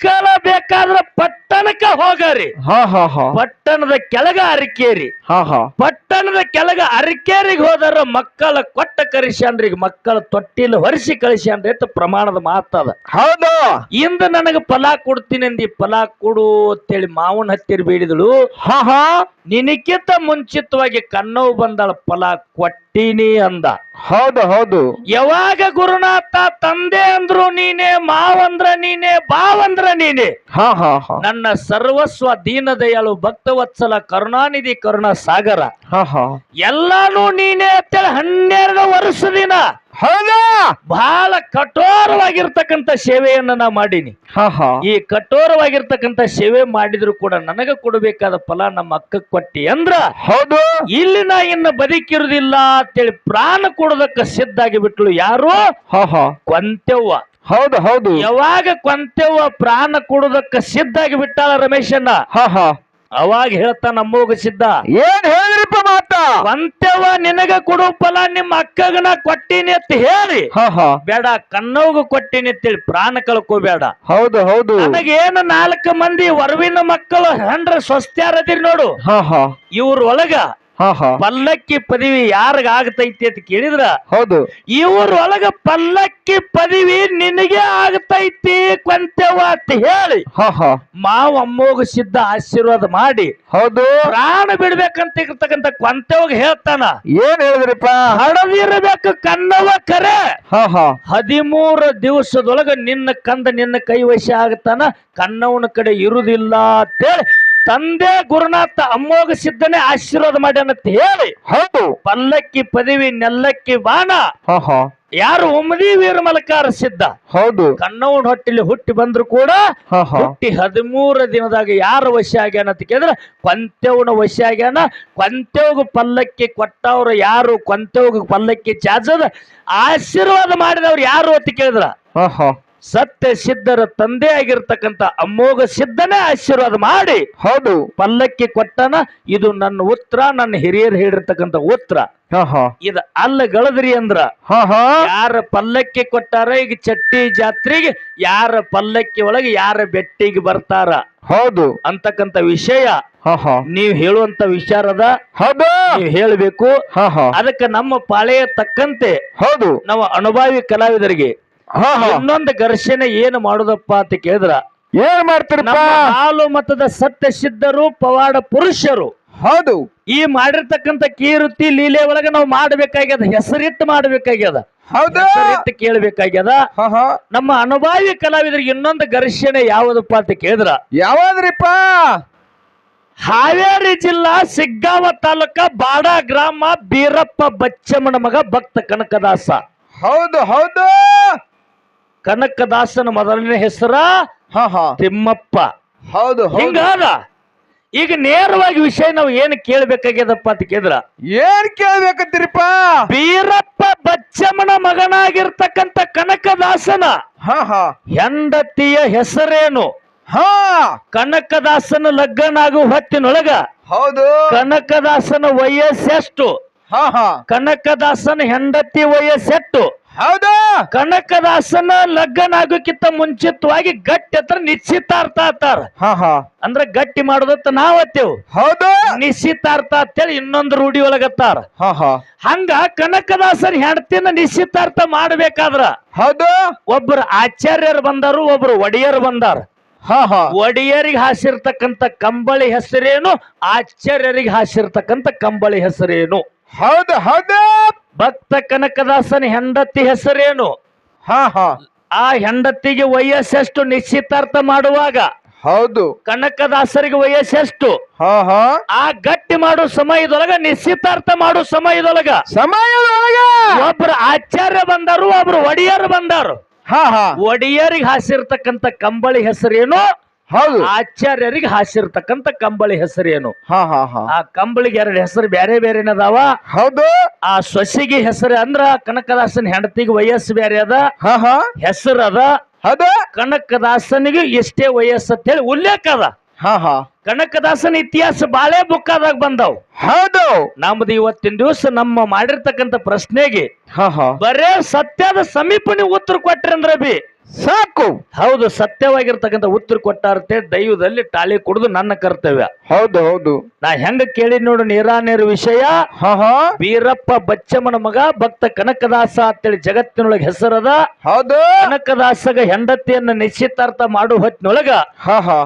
ಮಕ್ಕಳ ಬೇಕಾದ್ರ ಪಟ್ಟಣಕ್ಕ ಹೋಗರಿ. ಹಾ ಹಾ ಹಾ. ಪಟ್ಟಣದ ಕೆಳಗ ಅರಿಕೇರಿ. ಹಾ ಹಾ. ಪಟ್ಟಣದ ಕೆಳಗ ಅರಿಕೇರಿಗೆ ಹೋದರ ಮಕ್ಕಳ ಕೊಟ್ಟ ಕರಿಸ್ಯಾಂಡ್ರಿ ಮಕ್ಕಳ ತೊಟ್ಟಿಲ್ ಹೊರಿಸಿ ಕಳಿಸಿ ಅಂತ ಪ್ರಮಾಣದ ಮಾತದ ಹೌದು. ಇಂದ ನನಗ ಫಲ ಕೊಡ್ತೀನಿ ಅಂದಿ ಫಲ ಕೊಡು ಅಂತೇಳಿ ಮಾವನ ಹತ್ತಿರ ಬೇಡಿದಳು. ಹಾ ಹಾ. ನಿನಕ್ಕಿಂತ ಮುಂಚಿತವಾಗಿ ಕಣ್ಣವು ಬಂದಳ ಫಲ ಕೊಟ್ಟೀನಿ ಅಂದ. ಹೌದು ಹೌದು. ಯಾವಾಗ ಗುರುನಾಥ ತಂದೆ ಅಂದ್ರು ನೀನೆ ಮಾವಂದ್ರ ನೀನೆ ಬಾವಂದ್ರ ನೀನೆ ಹಾ ಹಾ ಹಾ. ನನ್ನ ಸರ್ವಸ್ವ ದೀನದಯಾಳು ಭಕ್ತವತ್ಸಲ ಕರುಣಾನಿಧಿ ಕರುಣ ಸಾಗರ ಹಾ ಹಾ. ಎಲ್ಲಾನು ನೀನೆ ಅಂತೇಳಿ ಹನ್ನೆರಡು ವರ್ಷದಿನ ಹೌದಾ? ಬಹಳ ಕಠೋರವಾಗಿರ್ತಕ್ಕಂಥ ಸೇವೆಯನ್ನ ನಾ ಮಾಡೀನಿ. ಹಾ ಹಾ. ಈ ಕಠೋರವಾಗಿರ್ತಕ್ಕಂಥ ಸೇವೆ ಮಾಡಿದ್ರು ಕೂಡ ನನಗ ಕೊಡಬೇಕಾದ ಫಲ ನಮ್ಮ ಅಕ್ಕ ಕೊಟ್ಟಿ ಅಂದ್ರ ಹೌದು. ಇಲ್ಲಿ ನಾ ಇನ್ನು ಬದುಕಿರುದಿಲ್ಲ ಅಂತೇಳಿ ಪ್ರಾಣ ಕೊಡೋದಕ್ಕ ಸಿದ್ಧಾಗಿ ಬಿಟ್ಲು ಯಾರು? ಹಾ ಹಾ. ಕೊಂತೆವ್ವ. ಹೌದು ಹೌದು. ಯಾವಾಗ ಕೊಂತೆವ ಪ್ರಾಣ ಕೊಡುದಕ್ಕ ಸಿದ್ಧಾಗಿ ಬಿಟ್ಟಾಳ ರಮೇಶಣ್ಣ? ಹಾ ಹಾ. ಅವಾಗ ಹೇಳ್ತಾನ ನಮ್ಮೋಗ ಸಿದ್ಧ. ಏನ್ ಹೇಳ್ರಿಪ್ಪ ಮಾತ? ಕೊಂತೆವ ನಿನಗ ಕೊಡು ಫಲ ನಿಮ್ಮ ಅಕ್ಕಗನ ಕೊಟ್ಟಿನಿ ಅಂತ ಹೇಳಿ. ಹಾ ಹಾ. ಬೇಡ ಕನ್ನೋಗ ಕೊಟ್ಟಿನಿ ಅಂತೇಳಿ ಪ್ರಾಣ ಕಳ್ಕೋಬೇಡ. ಹೌದು ಹೌದು. ನನಗೇನು ನಾಲ್ಕು ಮಂದಿ ವರವಿನ ಮಕ್ಕಳು ಹಂಡ್ರ ಸ್ವಸ್ತ್ಯಾರದಿರಿ ನೋಡು. ಹಾ ಹಾ. ಇವ್ರ ಒಳಗ ಪಲ್ಲಕ್ಕಿ ಪದವಿ ಯಾರಿಗ ಆಗತೈತಿ ಅಂತ ಕೇಳಿದ್ರ? ಹೌದು. ಇವ್ರ ಒಳಗ ಪಲ್ಲಕ್ಕಿ ಪದವಿ ನಿನಗೆ ಆಗತೈತಿ ಕೊಂತೆವ ಅಂತ ಹೇಳಿ ಹಾ ಹಾ. ಮಾವ ಅಮ್ಮೋಗ ಸಿದ್ಧ ಆಶೀರ್ವಾದ ಮಾಡಿ ಹೌದು. ಪ್ರಾಣ ಬಿಡ್ಬೇಕಂತ ಇರ್ತಕ್ಕಂತ ಕೊಂತೆವಾಗ ಹೇಳ್ತಾನ. ಏನ್ ಹೇಳಿದ್ರಿಪ್ಪ? ಹಡದಿರಬೇಕು ಕನ್ನವ ಕರೆ. ಹದಿಮೂರ ದಿವಸದೊಳಗ ನಿನ್ನ ಕಂದ ನಿನ್ನ ಕೈ ವಶ ಆಗತಾನ ಕನ್ನವನ ಕಡೆ ಇರುದಿಲ್ಲ ಅಂತೇಳಿ ತಂದೆ ಗುರುನಾಥ ಅಮ್ಮೋಗ ಸಿದ್ಧನೇ ಆಶೀರ್ವಾದ ಮಾಡ್ಯಾನಂತ ಹೇಳಿ. ಹೌದು. ಪಲ್ಲಕ್ಕಿ ಪದವಿ ನೆಲ್ಲಕ್ಕಿ ಬಾಣ. ಹಾ ಯಾರು ಒಮ್ಮದಿ ವೀರಮಲಕಾರ ಸಿದ್ಧ? ಹೌದು. ಕಣ್ಣವನ ಹೊಟ್ಟಿಲಿ ಹುಟ್ಟಿ ಬಂದ್ರು ಕೂಡ ಹುಟ್ಟಿ ಹದಿಮೂರು ದಿನದಾಗ ಯಾರು ವಶ ಆಗ್ಯಾನ ಅಂತ ಕೇಳಿದ್ರೆ ಕೊಂತೆವನ ವಶ ಆಗ್ಯಾನ. ಕೊಂತೆವ್ಗ ಪಲ್ಲಕ್ಕಿ ಕೊಟ್ಟವ್ರು ಯಾರು? ಕೊಂತೆವ್ಗ ಪಲ್ಲಕ್ಕಿ ಚಾಚದ. ಆಶೀರ್ವಾದ ಮಾಡಿದವ್ರು ಯಾರು ಅಂತ ಕೇಳಿದ್ರ? ಸತ್ಯ ಸಿದ್ಧರ ತಂದೆ ಆಗಿರ್ತಕ್ಕಂಥ ಅಮ್ಮೋಗ ಸಿದ್ಧನೇ ಆಶೀರ್ವಾದ ಮಾಡಿ ಹೌದು. ಪಲ್ಲಕ್ಕಿ ಕೊಟ್ಟನ ಇದು ನನ್ನ ಉತ್ತರ ನನ್ನ ಹಿರಿಯರು ಹೇಳಿರ್ತಕ್ಕಂಥ ಉತ್ತರ ಇದ ಹಾ. ಇದು ಅಲ್ಲ ಗಳದ್ರಿ ಅಂದ್ರ. ಯಾರ ಪಲ್ಲಕ್ಕಿ ಕೊಟ್ಟಾರ ಈಗ ಚಟ್ಟಿ ಜಾತ್ರೆಗೆ ಯಾರ ಪಲ್ಲಕ್ಕಿ ಒಳಗೆ ಯಾರ ಬೆಟ್ಟಿಗೆ ಬರ್ತಾರ? ಹೌದು. ಅಂತಕ್ಕಂತ ವಿಷಯ. ನೀವ್ ಹಾ. ನೀವು ಹೇಳುವಂತ ವಿಚಾರದ ಹೌದು. ನೀವು ಹೇಳಬೇಕು. ಅದಕ್ಕೆ ನಮ್ಮ ಪಾಳೆಯ ತಕ್ಕಂತೆ ಹೌದು. ನಾವು ಅನುಭವಿ ಕಲಾವಿದರಿಗೆ ಇನ್ನೊಂದು ಘರ್ಷಣೆ ಏನು ಮಾಡುದಪ್ಪ ಅಂತ ಕೇಳಿದ್ರ? ಏನ್ ಮಾಡ್ತೀರಪ್ಪ? ನಮ್ಮ ಹಾಲು ಮತದ ಸತ್ಯ ಸಿದ್ಧರು ಪವಾಡ ಪುರುಷರು ಹೌದು. ಈ ಮಾಡಿರ್ತಕ್ಕಂಥ ಕೀರುತಿ ಲೀಲೆ ಒಳಗೆ ನಾವು ಮಾಡಬೇಕಾಗ್ಯದ ಹೆಸರಿಟ್ಟು ಮಾಡ್ಬೇಕಾಗ್ಯದ. ಹೌದು. ಹೆಸರಿಟ್ಟು ಕೇಳಬೇಕಾಗ್ಯದ. ನಮ್ಮ ಅನುಭವಿ ಕಲಾವಿದರಿಗೆ ಇನ್ನೊಂದು ಘರ್ಷಣೆ ಯಾವುದಪ್ಪ ಅಂತ ಕೇಳಿದ್ರ? ಯಾವ್ದ್ರಿಪ್ಪ? ಹಾವೇರಿ ಜಿಲ್ಲಾ ಸಿಗ್ಗಾವ ತಾಲೂಕ ಬಾಡ ಗ್ರಾಮ ಬೀರಪ್ಪ ಬಚ್ಚಮ್ಮನ ಮಗ ಭಕ್ತ ಕನಕದಾಸ. ಹೌದು ಹೌದು. ಕನಕದಾಸನ ಮೊದಲನೇ ಹೆಸರ ಹಾ ಹಾ. ತಿಮ್ಮಪ್ಪ. ಹೌದು ಹೌದು. ಹಿಂಗಾದ ಈಗ ನೇರವಾಗಿ ವಿಷಯ ನಾವು ಏನು ಕೇಳ್ಬೇಕಾಗ್ಯದಪ್ಪ ಅಂತ ಕೇಳಿದ್ರ? ಏನ್ ಕೇಳ್ಬೇಕಂತೀರಿಪ್ಪ? ಬೀರಪ್ಪ ಬಚ್ಚಮ್ಮನ ಮಗನಾಗಿರ್ತಕ್ಕಂಥ ಕನಕದಾಸನ ಹಾ ಹಾ. ಹೆಂಡತಿಯ ಹೆಸರೇನು? ಹಾ. ಕನಕದಾಸನ ಲಗ್ನಾಗು ಹೊತ್ತಿನೊಳಗ ಹೌದು. ಕನಕದಾಸನ ವಯಸ್ಸೆಷ್ಟು? ಹಾ ಹಾ. ಕನಕದಾಸನ ಹೆಂಡತಿ ವಯಸ್ಸೆಟ್ಟು? ಹೌದು. ಕನಕದಾಸನ ಲಗ್ನ ಆಗೋಕ್ಕಿಂತ ಮುಂಚಿತವಾಗಿ ಗಟ್ಟಿ ಹತ್ರ ನಿಶ್ಚಿತಾರ್ಥ ಆತಾರ ಹಾ ಹಾ. ಅಂದ್ರ ಗಟ್ಟಿ ಮಾಡೋದತ್ತ ನಾವತ್ತೇವ್ ಹೌದು. ನಿಶ್ಚಿತಾರ್ಥ ಅಂತೇಳಿ ಇನ್ನೊಂದು ರೂಢಿ ಒಳಗತ್ತಾರ. ಹಾ ಹಾ. ಹಂಗ ಕನಕದಾಸನ ಹೆಂಡತಿನ ನಿಶ್ಚಿತಾರ್ಥ ಮಾಡ್ಬೇಕಾದ್ರ ಹೌದು. ಒಬ್ರು ಆಚಾರ್ಯರು ಬಂದಾರು ಒಬ್ರು ಒಡೆಯರು ಬಂದಾರ. ಹಾ ಹಾ. ಒಡೆಯರಿಗೆ ಹಾಸಿರ್ತಕ್ಕಂಥ ಕಂಬಳಿ ಹೆಸರೇನು ಆಚಾರ್ಯರಿಗೆ ಹಾಸಿರ್ತಕ್ಕಂಥ ಕಂಬಳಿ ಹೆಸರೇನು. ಹೌದು ಹೌದು. ಭಕ್ತ ಕನಕದಾಸನ ಹೆಂಡತಿ ಹೆಸರೇನು? ಹಾ ಹಾ. ಆ ಹೆಂಡತಿಗೆ ವಯಸ್ಸೆಷ್ಟು ನಿಶ್ಚಿತಾರ್ಥ ಮಾಡುವಾಗ? ಹೌದು. ಕನಕದಾಸರಿಗೆ ವಯಸ್ಸೆಷ್ಟು? ಹಾ ಹಾ. ಆ ಗಟ್ಟಿ ಮಾಡೋ ಸಮಯದೊಳಗ ನಿಶ್ಚಿತಾರ್ಥ ಮಾಡೋ ಸಮಯದೊಳಗ ಸಮಯದೊಳಗ? ಒಬ್ರು ಆಚಾರ್ಯ ಬಂದರು ಒಬ್ರು ಒಡೆಯರು ಬಂದರು. ಹಾ ಹಾ. ಒಡೆಯರಿಗೆ ಹಾಸಿರ್ತಕ್ಕಂತ ಕಂಬಳಿ ಹೆಸರೇನು? ಹೌದು. ಆಚಾರ್ಯರಿಗೆ ಹಾಸಿರ್ತಕ್ಕಂತ ಕಂಬಳಿ ಹೆಸರೇನು ಹಾ ಹಾ ಹಾ. ಆ ಕಂಬಳಿಗೆ ಎರಡು ಹೆಸರು ಬೇರೆ ಬೇರೆನದಾವ ಹೌದು. ಆ ಸೊಸೆಗೆ ಹೆಸರು ಅಂದ್ರ ಕನಕದಾಸನ ಹೆಂಡತಿಗೆ ವಯಸ್ಸು ಬೇರೆ ಅದ. ಹಾ ಹಾ. ಹೆಸರು ಅದ. ಹೌದು. ಕನಕದಾಸನಿಗೆ ಎಷ್ಟೇ ವಯಸ್ಸು ಅಂತ ಹೇಳಿ ಉಲ್ಲೇಖ ಅದ. ಹಾ ಹಾ. ಕನಕದಾಸನ ಇತಿಹಾಸ ಬಾಳೆ ಬುಕ್ಕಾದಾಗ ಬಂದವ್. ಹೌದು. ನಮ್ದು ಇವತ್ತಿನ ದಿವಸ ನಮ್ಮ ಮಾಡಿರ್ತಕ್ಕಂತ ಪ್ರಶ್ನೆಗೆ ಹಾ ಹಾ. ಬರೇ ಸತ್ಯದ ಸಮೀಪ ನೀವು ಉತ್ತರ ಕೊಟ್ರಿ ಅಂದ್ರ ಬಿ ಸಾಕು. ಹೌದು ಸತ್ಯವಾಗಿರ್ತಕ್ಕಂಥ ಉತ್ತರ ಕೊಟ್ಟಾರತೆ ದೈವದಲ್ಲಿ ಟಾಳಿ ಕುಡಿದು ನನ್ನ ಕರ್ತವ್ಯ. ಹೌದು ಹೌದು. ನಾ ಹೆಂಗ ಕೇಳಿ ನೋಡು ನೀರಾನೇರು ವಿಷಯ. ವೀರಪ್ಪ ಬಚ್ಚಮ್ಮನ ಮಗ ಭಕ್ತ ಕನಕದಾಸ ಅಂತೇಳಿ ಜಗತ್ತಿನೊಳಗೆ ಹೆಸರದ. ಹೌದು. ಕನಕದಾಸಗ ಹೆಂಡತಿಯನ್ನ ನಿಶ್ಚಿತಾರ್ಥ ಮಾಡೋ ಹೊತ್ತಿನೊಳಗ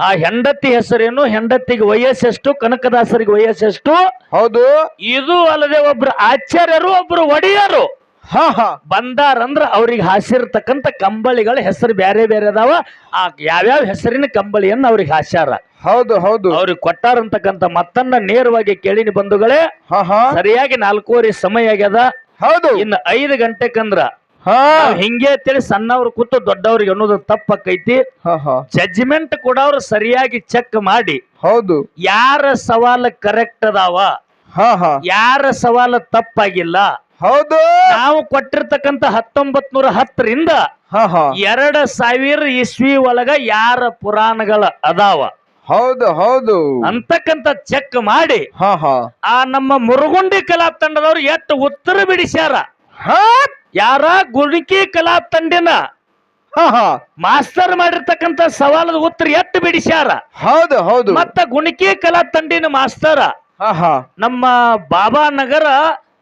ಆ ಹೆಂಡತಿ ಹೆಸರೇನು ಹೆಂಡತಿಗೆ ವಯಸ್ಸೆಷ್ಟು ಕನಕದಾಸರಿಗೆ ವಯಸ್ಸೆಷ್ಟು? ಹೌದು. ಇದು ಅಲ್ಲದೆ ಒಬ್ರು ಆಚಾರ್ಯರು ಒಬ್ರು ಒಡೆಯರು. ಹಾ ಹಾ. ಬಂದಾರಂದ್ರ ಅವ್ರಿಗೆ ಹಾಸಿರ್ತಕ್ಕಂಥ ಕಂಬಳಿಗಳ ಹೆಸರು ಬೇರೆ ಬೇರೆ ಅದಾವ. ಆ ಯಾವ್ಯಾವ ಹೆಸರಿನ ಕಂಬಳಿಯನ್ನ ಅವ್ರಿಗೆ ಹಾಸ್ಯಾರ. ಹೌದು ಹೌದು. ಅವ್ರಿಗೆ ಕೊಟ್ಟಾರಂತಕ್ಕಂಥ ಮತ್ತನ್ನ ನೇರವಾಗಿ ಕೇಳಿನಿ ಬಂಧುಗಳೇ. ಹಾ ಹಾ. ಸರಿಯಾಗಿ ನಾಲ್ಕೂವರೆ ಸಮಯ ಆಗ್ಯದ. ಹೌದು. ಇನ್ನು ಐದು ಗಂಟೆಕಂದ್ರ ಹಾ. ಹಿಂಗೆ ಅಂತೇಳಿ ಸಣ್ಣವ್ರು ಕೂತು ದೊಡ್ಡವ್ರಿಗೆ ಅನ್ನೋದು ತಪ್ಪಕ್ಕೈತಿ. ಹಾ ಹಾ. ಜಡ್ಜ್ಮೆಂಟ್ ಅವ್ರು ಸರಿಯಾಗಿ ಚೆಕ್ ಮಾಡಿ. ಹೌದು. ಯಾರ ಸವಾಲು ಕರೆಕ್ಟ್ ಅದಾವ? ಹಾ ಹಾ. ಯಾರ ಸವಾಲು ತಪ್ಪಾಗಿಲ್ಲ? ಹೌದು. ನಾವು ಕೊಟ್ಟಿರ್ತಕ್ಕಂತ ಹತ್ತೊಂಬತ್ ನೂರ ಹತ್ತರಿಂದ ಎರಡ ಸಾವಿರ ಇಸ್ವಿ ಒಳಗ ಯಾರ ಪುರಾಣಗಳ ಅದಾವ? ಹೌದು ಹೌದು. ಅಂತಕ್ಕಂತ ಚೆಕ್ ಮಾಡಿ ಆ ನಮ್ಮ ಮುರುಗುಂಡಿ ಕಲಾ ತಂಡದವ್ರು ಎಷ್ಟು ಉತ್ತರ ಬಿಡಿಸ್ಯಾರ? ಹಾ? ಯಾರ? ಗುಣಿಕಿ ಕಲಾ ತಂಡಿನ ಮಾಸ್ತರ್ ಮಾಡಿರ್ತಕ್ಕಂತ ಸವಾಲದ ಉತ್ತರ ಎಷ್ಟು ಬಿಡಿಸ್ಯಾರ? ಹೌದು ಹೌದು. ಮತ್ತ ಗುಣಕಿ ಕಲಾ ತಂಡಿನ ಮಾಸ್ತರ ನಮ್ಮ ಬಾಬಾ ನಗರ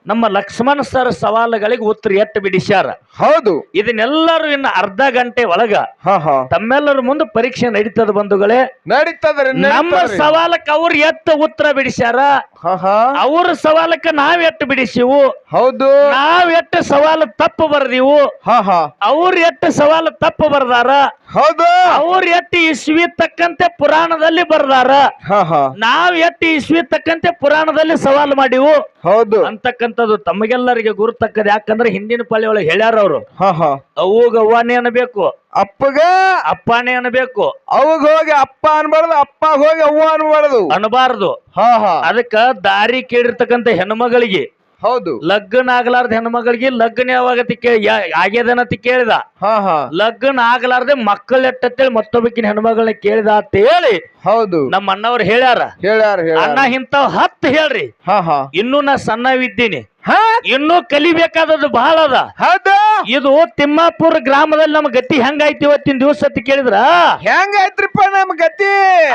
ನಮ್ಮ ಲಕ್ಷ್ಮಣ ಸರ್ ಸವಾಲುಗಳಿಗೆ ಉತ್ತರ ಎತ್ತು ಬಿಡಿಸ್ಯಾರ ಹೌದು. ಇದನ್ನೆಲ್ಲರೂ ಇನ್ನು ಅರ್ಧ ಗಂಟೆ ಒಳಗ ಹಾ ಹಾ. ತಮ್ಮೆಲ್ಲರ ಮುಂದೆ ಪರೀಕ್ಷೆ ನಡೀತದ ಬಂಧುಗಳೇ. ನಡೀತದ್ರಿ ನಮ್ಮ ಸವಾಲಕ್ಕ ಸವಾಲಕ್ಕೆ ಅವ್ರು ಎತ್ತು ಉತ್ತರ ಬಿಡಿಸ್ಯಾರ? ಹಾ ಹಾ. ಅವ್ರ ಸವಾಲಕ್ಕೆ ನಾವ್ ಎಟ್ಟು ಬಿಡಿಸಿವು ಹೌದು. ನಾವ್ ಎಟ್ಟು ಸವಾಲು ತಪ್ಪು ಬರ್ದಿವು? ಹಾ ಹಾ. ಅವ್ರ ಎಟ್ಟು ಸವಾಲು ತಪ್ಪು ಬರ್ದಾರ? ಹೌದು. ಅವ್ರ ಎಟ್ಟು ಇಸ್ವಿ ತಕ್ಕಂತೆ ಪುರಾಣದಲ್ಲಿ ಬರ್ದಾರ? ಹಾ ಹಾ. ನಾವ್ ಎಟ್ಟು ಇಸ್ವಿ ತಕ್ಕಂತೆ ಪುರಾಣದಲ್ಲಿ ಸವಾಲು ಮಾಡಿವು? ಹೌದು. ಅಂತಕ್ಕಂಥದ್ದು ತಮಗೆಲ್ಲರಿಗೆ ಗುರುತಕ್ಕದ ಯಾಕಂದ್ರೆ ಹಿಂದಿನ ಪಾಳಿ ಒಳಗೆ ಹೇಳ್ಯಾರ ಅವರು ಹಾ ಹಾ. ಅವ್ಗ ಅವ್ವಾನೇ ಅನ್ಬೇಕು. ಅಪ್ಪಗ ಅಪ್ಪಾನೇ ಅನ್ಬೇಕು. ಅವಾಗ ಹೋಗಿ ಅಪ್ಪ ಅನ್ಬಾರ್ದು ಅಪ್ಪ ಹೋಗಿ ಅವ್ವ ಅನ್ಬಾರ್ದು. ಅನ್ಬಾರ್ದು. ಹಾ ಹಾ. ಅದಕ್ಕ ದಾರಿ ಕೇಳಿರ್ತಕ್ಕಂತ ಹೆಣ್ಮಗಳಿಗೆ ಹೌದು. ಲಗ್ನ ಆಗ್ಲಾರ್ದ ಹೆಣ್ಮಗಳಿಗೆ ಲಗ್ನ ಯಾವಾಗತಿ ಕೇಳಿ ಆಗ್ಯದನತಿ ಕೇಳಿದ. ಹಾ ಹಾ. ಲಗ್ನ ಆಗ್ಲಾರ್ದೆ ಮಕ್ಕಳ ಎಟ್ಟತ್ತೇಳಿ ಮತ್ತೊಬ್ಬಕಿನ ಹೆಣ್ಮಗಳನ್ನ ಕೇಳಿದ ಅಂತ ಹೇಳಿ ಹೌದು. ನಮ್ಮ ಅಣ್ಣವ್ರು ಹೇಳ್ಯಾರ. ಹೇಳ್ಯಾರ ಅಣ್ಣ ಇಂತ ಇಂಥವ್ ಹತ್ತು ಹೇಳ್ರಿ. ಹಾ ಹಾ. ಇನ್ನೂ ನಾ ಸಣ್ಣವಿದ್ದೀನಿ. ಹಾ. ಇನ್ನೂ ಕಲಿಬೇಕಾದದ್ದು ಬಹಳ ಅದ. ಹೌದು? ಇದು ತಿಮ್ಮಾಪುರ ಗ್ರಾಮದಲ್ಲಿ ನಮ್ಮ ಗತಿ ಹೆಂಗಾಯ್ತಿ ಇವತ್ತಿನ ದಿವಸ ಅಂತ ಕೇಳಿದ್ರ? ಹೆಂಗಾಯ್ತ್ರಿಪ್ಪ ನಮ್ ಗತಿ?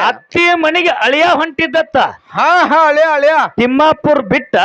ಅತ್ತಿ ಮನೆಗೆ ಅಳಿಯ ಹೊಂಟಿದ್ದತ್ತ. ಹಾ ಹಾ ಅಳಿಯ ಅಳಿಯ. ತಿಮ್ಮಾಪುರ್ ಬಿಟ್ಟ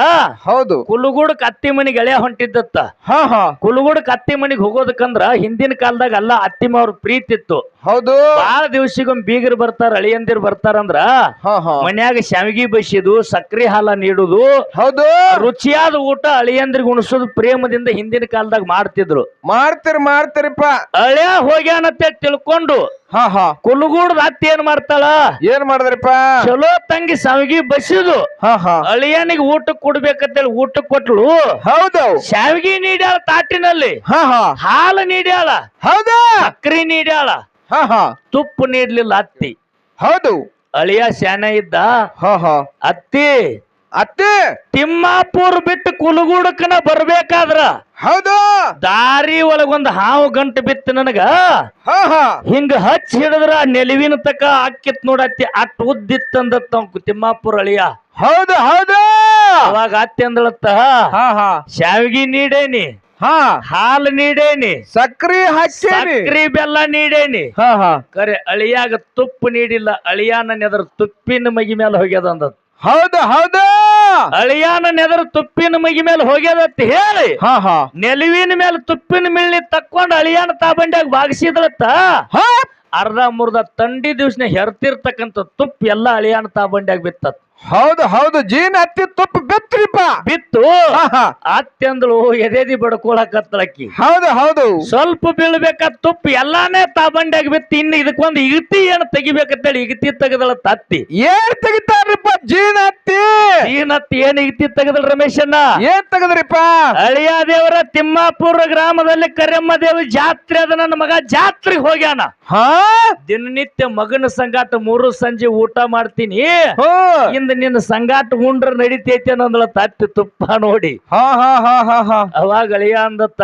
ಹೌದು. ಕುಲುಗುಡಕ್ ಅತ್ತಿ ಮನೆಗೆ ಅಳಿಯ ಹೊಂಟಿದ್ದತ್ತ. ಹಾ ಹಾ. ಕುಲುಗುಡಕ್ ಅತ್ತಿ ಮನೆಗೆ ಹೋಗೋದಕ್ಕಂದ್ರ ಹಿಂದಿನ ಕಾಲದಾಗ ಅಲ್ಲ ಅತ್ತಿಮ ಅವ್ರ ಪ್ರೀತಿ ಇತ್ತು. ಹೌದು. ಬಹಳ ದಿವಸಿಗೊಮ್ಮೆ ಬೀಗರ್ ಬರ್ತಾರ ಅಳಿಯಂದಿರ್ ಬರ್ತಾರಂದ್ರ ಹಾ ಹಾ. ಮನ್ಯಾಗ ಶಾವಿಗೆ ಬಸಿದು ಸಕ್ರಿ ಹಾಲ ನೀಡುದು ಹೌದು. ರುಚಿಯಾದ ಊಟ ಅಳಿಯಂದ್ರಿಗೆ ಉಣಿಸೋದು ಪ್ರೇಮದಿಂದ ಹಿಂದಿನ ಕಾಲದಾಗ ಮಾಡ್ತಿದ್ರು. ಮಾಡ್ತೀರಿ ಮಾಡ್ತಿರಪ್ಪ. ಅಳಿಯ ಹೋಗ್ಯಾನತ್ತೆ ತಿಳ್ಕೊಂಡು. ಹಾ ಹಾ. ಕುಲುಗೂಡದ ಅತ್ತಿ ಏನ್ ಮಾಡ್ತಾಳ? ಏನ್ ಮಾಡಿದ್ರಿಪ್ಪ? ಚಲೋ ತಂಗಿ ಸಾವಿಗೆ ಬಸಿದು. ಹಾ ಹಾ. ಅಳಿಯನಿಗೆ ಊಟ ಕೊಡ್ಬೇಕಂತೇಳಿ ಊಟ ಕೊಟ್ಲು. ಹೌದು. ಶಾವಿಗೆ ನೀಡ್ಯಾಳ ತಾಟಿನಲ್ಲಿ. ಹಾ ಹಾ. ಹಾಲು ನೀಡ್ಯಾಳ. ಹೌದು. ಸಕ್ರಿ ನೀಡ್ಯಾಳ. ಹಾ ಹಾ. ತುಪ್ಪ ನೀಡ್ಲಿಲ್ಲ ಅತ್ತಿ. ಹೌದು. ಅಳಿಯ ಶಾನ ಇದ್ದ. ಹಾ ಹಾ. ಅತ್ತಿ ಅತ್ತೆ! ತಿಮ್ಮಾಪುರ್ ಬಿಟ್ಟು ಕುಲಗೂಡಕ್ಕನ ಬರ್ಬೇಕಾದ್ರ? ಹೌದು! ದಾರಿ ಒಳಗೊಂದ್ ಹಾವು ಗಂಟು ಬಿತ್ತು ನನಗ. ಹಾ ಹಾ. ಹಿಂಗ ಹಚ್ಚಿ ಹಿಡಿದ್ರ ನೆಲುವಿನ ತಕ ಆಕಿತ್ ನೋಡತ್ತಿ ಅಟ್ ಉದ್ದಿತ್ತಂದತ್ತ ತಿಮ್ಮಾಪುರ್ ತಿಮ್ಮಾಪುರ ಅಳಿಯ. ಹೌದು ಹೌದು. ಅವಾಗ ಅತ್ತೆ ಅಂದಳತ್ತ ಹಾ ಹಾ. ಶಾವಿಗೆ ನೀಡೇನಿ ಹಾ. ಹಾಲು ನೀಡೇನಿ ಸಕ್ರಿ ಹಚ್ಚಿ ಸಕ್ರಿ ಬೆಲ್ಲ ನೀಡೇನಿ. ಹಾ ಹಾ. ಕರೆ ಅಳಿಯಾಗ ತುಪ್ಪ ನೀಡಿಲ್ಲ ಅಳಿಯಾನ ನೆದ್ರ ತುಪ್ಪಿನ ಮಗಿ ಮೇಲೆ ಹೋಗ್ಯದ ಅಂದ ಹೌದು ಹೌದ. ಅಳಿಯಾನ ನೆದರ್ ತುಪ್ಪಿನ ಮಗಿ ಮೇಲೆ ಹೋಗ್ಯದತ್ ಹೇಳಿ. ಹಾ ಹಾ. ನೆಲುವಿನ ಮೇಲೆ ತುಪ್ಪಿನ ಮಿಳ್ಳಿ ತಕ್ಕೊಂಡು ಅಳಿಯಾನ ತಾಬಂಡ್ಯಾಗ ಬಾಗಿಸಿದ್ರತ್ತ? ಹಾ. ಅರ್ಧ ಮುರ್ಧ ತಂಡಿ ದಿವ್ಸನ ಹೆರ್ತಿರ್ತಕ್ಕಂಥ ತುಪ್ಪ ಎಲ್ಲ ಅಳಿಯಾನ ತಾಬಂಡ್ಯಾಗ ಬಿತ್ತತ್. ಹೌದು ಹೌದು ಜೀನ್ ಹತ್ತಿ ತುಪ್ಪ ಬೆತ್ರಿಪ್ಪ ಬಿತ್ತು. ಅತ್ತೆಂದಳು ಎದೆದಿ ಬಡ್ಕೊಳಕತ್ತಳಕ್ಕಿ ಹೌದು ಹೌದು. ಸ್ವಲ್ಪ ಬೀಳ್ಬೇಕಾದ ತುಪ್ಪ ಎಲ್ಲಾನೇ ತಾಬಂಡ್ಯಾಗ ಬಿತ್ತು ಇನ್ನು ಇದಕ್ಕೊಂದು ಇಗತಿ ಏನು ತೆಗಿಬೇಕಂತೇಳಿ ಇಗತಿ ತೆಗದಳ ತತ್ತಿ. ಏನ್ ತೆಗಿತಾರ್ರಿಪ್ಪ ಜೀನ್ ಹತ್ತಿ? ಈನತ್ತಿ ಏನ್ ಇಗತಿ ತೆಗದಳ ರಮೇಶಣ್ಣ ಏನ್ ತೆಗದ್ರಿಪ್ಪ? ಅಳಿಯ ದೇವರ ತಿಮ್ಮಾಪುರ ಗ್ರಾಮದಲ್ಲಿ ಕರೆಮ್ಮ ದೇವಿ ಜಾತ್ರೆ ಅದ ನನ್ನ ಮಗ ಜಾತ್ರೆಗೆ ಹೋಗ್ಯಾನ. ಹಾ? ದಿನನಿತ್ಯ ಮಗನ ಸಂಗಾಟ ಮೂರು ಸಂಜೆ ಊಟ ಮಾಡ್ತೀನಿ. ನಿನ್ನ ಸಂಗಾಟ ಉಂಡ್ರ ನಡಿತೈತಿ ಅನ್ನೋದಳ ತತ್ತಿ ತುಪ್ಪ ನೋಡಿ. ಹಾ ಹಾ ಹಾ ಹಾ ಹಾ. ಅವಾಗ ಅಳಿಯ ಅಂದತ್ತ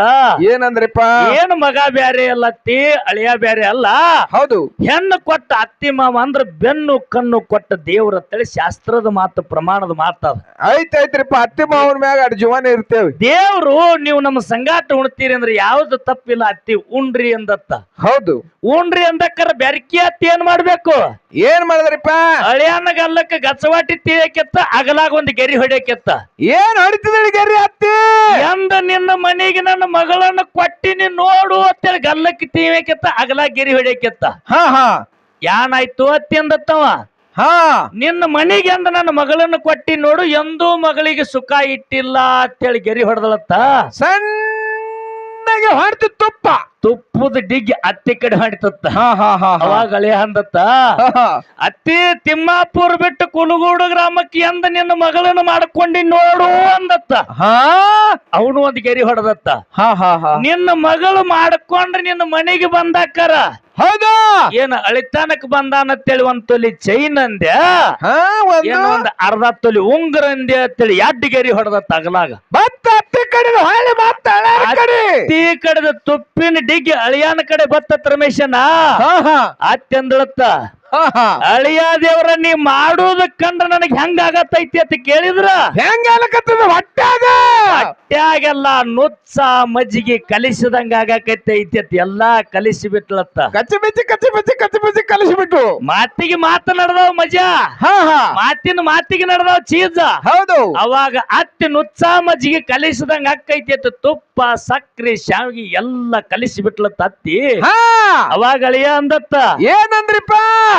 ಏನಂದ್ರಿಪ್ಪ? ಏನ್ ಮಗ ಬ್ಯಾರೆ ಅಲ್ಲತ್ತಿ ಅಳಿಯ ಬ್ಯಾರೆ ಅಲ್ಲ? ಹೌದು. ಹೆಣ್ಣು ಕೊಟ್ಟ ಅತ್ತಿ ಮಾವ ಅಂದ್ರ ಬೆನ್ನು ಕಣ್ಣು ಕೊಟ್ಟ ದೇವ್ರ ತಳಿ ಶಾಸ್ತ್ರದ ಮಾತು ಪ್ರಮಾಣದ ಮಾತದ ಐತ್ ಐತ್ರಿಪ್ಪ ಅತ್ತಿ ಮಾವನ ಮ್ಯಾಗ ಅಡ್ ಜೀವನ ಇರ್ತೇವೆ. ದೇವ್ರು ನೀವು ನಮ್ಮ ಸಂಗಾಟ ಉಣ್ತೀರಿ ಅಂದ್ರೆ ಯಾವ್ದು ತಪ್ಪಿಲ್ಲ ಅತ್ತಿ ಉಂಡ್ರಿ ಅಂದತ್ತ. ಹೌದು. ಉಂಡ್ರಿ ಅಂದಕ್ಕರ ಬೆರಕಿ ಅತ್ತಿ ಏನ್ ಮಾಡ್ಬೇಕು? ಏನ್ ಮಾಡಿದ್ರಿಪ್ಪ? ಅಳಿಯನ ಗಲ್ಲಕ್ಕ ಗಚ್ಚವಾಟಿ ತೀಯಕೆತ್ತ ಅಗಲಾಗ ಒಂದು ಗೆರಿ ಹೊಡ್ಯಕೆತ್ತ ಏನ್ ಹೊಡಿತಿದ್ರಿ ಗೆರಿ ಅತ್ತಿ ಎಂದ ನಿನ್ನ ಮನೆಗೆ ನನ್ನ ಮಗಳನ್ನ ಕೊಟ್ಟಿನಿ ನೋಡು ಅಂತೇಳಿ ಗಲ್ಲಕ್ಕೆ ತೀಯಕೆತ್ತ ಅಗಲಾಗ ಗೆರಿ ಹೊಡ್ಯಕೆತ್ತ ಹಾ ಹಾ. ಯಾನಾಯ್ತು ಅತ್ತಿ ಅಂದತ್ತವ? ಹಾ. ನಿನ್ನ ಮನೆಗೆ ಅಂದ ನನ್ನ ಮಗಳನ್ನ ಕೊಟ್ಟಿ ನೋಡು ಎಂದೂ ಮಗಳಿಗೆ ಸುಖ ಇಟ್ಟಿಲ್ಲ ಅಂತೇಳಿ ಗೆರಿ ಹೊಡೆದಳತ್ತ. ಸಣ್ಣಗೆ ಹೊಡ್ತಿ ತುಪ್ಪ. ತುಪ್ಪ ತುಪ್ಪದ ಡಿಗ್ಗಿ ಅತ್ತಿ ಕಡೆ ಹೊಡಿತತ್ತ. ಹಾ ಹಾ ಹಾ ಹಾ. ಅವಾಗ ಅಳಿಯ ಅಂದತ್ತ. ಅತ್ತಿ ತಿಮ್ಮಾಪುರ್ ಬಿಟ್ಟು ಕುಲಗೂಡು ಗ್ರಾಮಕ್ಕೆ ಎಂದ ನಿನ್ನ ಮಗಳನ್ನ ಮಾಡ್ಕೊಂಡಿ ನೋಡು ಅಂದತ್ತ. ಹಾ. ಅವನು ಒಂದು ಗೆರಿ ಹೊಡೆದತ್ತ. ಹಾ ಹಾ ಹಾ. ನಿನ್ನ ಮಗಳು ಮಾಡ್ಕೊಂಡ್ರೆ ನಿನ್ನ ಮನೆಗೆ ಬಂದಾಕರ. ಹೌದಾ? ಏನ ಅಳಿತಾನಕ್ ಬಂದಾನಂತೇಳಿ ಒಂದ್ ತೊಲಿ ಚೈನ್ ಅಂದ್ಯ? ಒಂದು. ಅರ್ಧ ತೊಲಿ ಉಂಗ್ರ ಅಂದ್ಯ ಅಂತೇಳಿ ಎಡ್ ಗೆರಿ ಹೊಡೆದತ್ತ ಅಗಲಾಗ. ಬತ್ತ ಅತ್ತಿ ಕಡೆ ಮತ್ತ ಹಳೆ ಅತ್ತಿ ಕಡೆದ ತುಪ್ಪಿನ ಡಿಗ್ಗಿ ಅಳಿಯಾನ ಕಡೆ ಬತ್ತ ರಮೇಶನ ಅತ್ಯಂದಳತ್ತ ಅಳಿಯ ದೇವ್ರ ನೀ ಮಾಡುದ ಕಂಡ್ರ ನನಗ್ ಹೆಂಗ ಆಗತ್ತೈತಿ ಅಂತ ಕೇಳಿದ್ರ? ಹೆಂಗ ಅಲಕತ್ತದ ಹೊಟ್ಯಾಗ ಹೊಟ್ಯಾಗೆಲ್ಲ ನುಚ್ಚ ಮಜ್ಜಿಗೆ ಕಲಿಸಿದಂಗ ಆಗಾಕೈತಿ ಐತಿ ಎಲ್ಲಾ ಕಲಿಸಿ ಬಿಟ್ಲತ್ತ. ಕಚ್ಚಿ ಬಿಚ್ಚಿ ಕಚ್ಚಿ ಬಿಚ್ಚಿ ಕಚ್ಚಿ ಬಿಚ್ಚಿ ಕಲಿಸಿಬಿಟ್ಟು ಮಾತಿಗೆ ಮಾತ ನಡೆದವ್ ಮಜಾ ಹಾ ಹಾ. ಮಾತಿನ ಮಾತಿಗೆ ನಡೆದವ್ ಚೀಜ ಹೌದು. ಅವಾಗ ಅತ್ತಿ ನುಚ್ಚ ಮಜ್ಜಿಗೆ ಕಲಿಸಿದಂಗ ಅಕ್ಕೈತಿ ಅಂತ ತುಪ್ಪ ಸಕ್ರಿ ಶಾವಿಗೆ ಎಲ್ಲ ಕಲಿಸಿ ಬಿಟ್ಲತ್ತ ಅತ್ತಿ. ಹಾ. ಅವಾಗ ಅಳಿಯ ಅಂದತ್ತ. ಏನಂದ್ರಿಪ್ಪ?